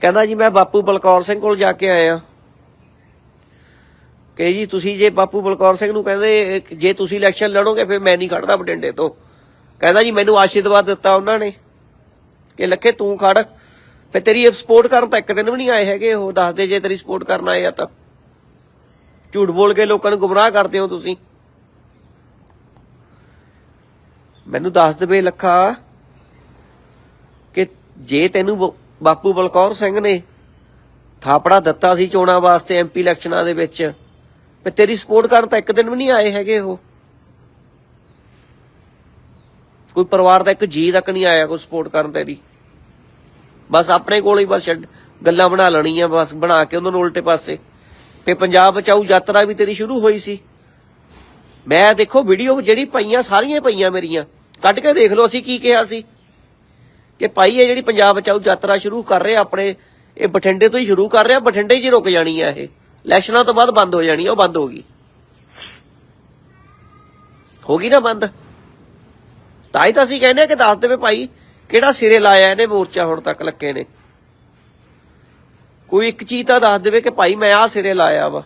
ਕਹਿੰਦਾ ਜੀ, ਮੈਂ ਬਾਪੂ ਬਲਕੌਰ ਸਿੰਘ ਕੋਲ ਜਾ ਕੇ ਆਇਆ। ਕਿ ਜੀ, ਤੁਸੀਂ ਜੇ ਬਾਪੂ ਬਲਕੌਰ ਸਿੰਘ ਨੂੰ ਕਹਿੰਦੇ ਜੇ ਤੁਸੀਂ ਇਲੈਕਸ਼ਨ ਲੜੋਗੇ, ਫਿਰ ਮੈਂ ਨਹੀਂ ਖੜਦਾ ਬਟਿੰਡੇ ਤੋਂ। ਕਹਿੰਦਾ ਜੀ, ਮੈਨੂੰ ਆਸ਼ੀਰਵਾਦ ਦਿੱਤਾ ਉਹਨਾਂ ਨੇ। ਕਿ ਲੱਖੇ, ਤੂੰ ਖੜ। ਫਿਰ ਤੇਰੀ ਸਪੋਰਟ ਕਰਨ ਤਾਂ ਇੱਕ ਦਿਨ ਵੀ ਨਹੀਂ ਆਏ ਹੈਗੇ ਉਹ। ਦੱਸਦੇ ਜੇ ਤੇਰੀ ਸਪੋਰਟ ਕਰਨ ਆਏ ਆ ਤਾਂ। ਝੂਠ ਬੋਲ ਕੇ ਲੋਕਾਂ ਨੂੰ ਗੁੰਮਰਾਹ ਕਰਦੇ ਹੋ ਤੁਸੀਂ। ਮੈਨੂੰ ਦੱਸ ਦੇਵੇ ਲੱਖਾ ਕਿ ਜੇ ਤੈਨੂੰ ਬਾਪੂ ਬਲਕੌਰ ਸਿੰਘ ਨੇ ਥਾਪੜਾ ਦਿੱਤਾ ਸੀ ਚੋਣਾਂ ਵਾਸਤੇ ਐਮਪੀ ਇਲੈਕਸ਼ਨਾਂ ਦੇ ਵਿੱਚ। ਤੇ ਤੇਰੀ ਸਪੋਰਟ ਕਰਨ ਤਾਂ ਇੱਕ ਦਿਨ ਵੀ ਨਹੀਂ ਆਏ ਹੈਗੇ ਉਹ। ਕੋਈ ਪਰਿਵਾਰ ਦਾ ਇੱਕ ਜੀ ਤੱਕ ਨਹੀਂ ਆਇਆ ਕੋਈ ਸਪੋਰਟ ਕਰਨ ਤੇਰੀ। ਬਸ ਆਪਣੇ ਕੋਲ ਹੀ ਬਸ ਛੱਡ- ਗੱਲਾਂ ਬਣਾ ਲੈਣੀਆਂ ਬਸ ਬਣਾ ਕੇ ਉਹਨਾਂ ਨੂੰ ਉਲਟੇ ਪਾਸੇ। ਤੇ ਪੰਜਾਬ ਬਚਾਊ ਯਾਤਰਾ ਵੀ ਤੇਰੀ ਸ਼ੁਰੂ ਹੋਈ ਸੀ। ਮੈਂ ਦੇਖੋ ਵੀਡੀਓ ਜਿਹੜੀ ਪਈਆਂ, ਸਾਰੀਆਂ ਪਈਆਂ ਮੇਰੀਆਂ। ਕੱਢ ਕੇ ਦੇਖ ਲਓ ਅਸੀਂ ਕੀ ਕਿਹਾ ਸੀ। ਕਿ ਭਾਈ ਇਹ ਜਿਹੜੀ ਪੰਜਾਬ ਬਚਾਊ ਯਾਤਰਾ ਸ਼ੁਰੂ ਕਰ ਰਹੇ ਆਪਣੇ, ਇਹ ਬਠਿੰਡੇ ਤੋਂ ਹੀ ਸ਼ੁਰੂ ਕਰ ਰਿਹਾ, ਬਠਿੰਡੇ 'ਚ ਹੀ ਰੁਕ ਜਾਣੀ ਆ ਇਹ। ਇਲੈਕਸ਼ਨਾਂ ਤੋਂ ਬਾਅਦ ਬੰਦ ਹੋ ਜਾਣੀ ਉਹ ਬੰਦ ਹੋ ਗਈ। ਹੋ ਗਈ ਨਾ ਬੰਦ? ਤਾਂ ਹੀ ਤਾਂ ਅਸੀਂ ਕਹਿੰਦੇ ਆ ਕਿ ਦੱਸ ਦੇਵੇ ਭਾਈ, ਕਿਹੜਾ ਸਿਰੇ ਲਾਇਆ ਇਹਨੇ ਮੋਰਚਾ ਹੁਣ ਤੱਕ ਲੱਕੇ ਨੇ? ਕੋਈ ਇੱਕ ਚੀਜ਼ ਤਾਂ ਦੱਸ ਦੇਵੇ ਕਿ ਭਾਈ ਮੈਂ ਆਹ ਸਿਰੇ ਲਾਇਆ ਵਾ।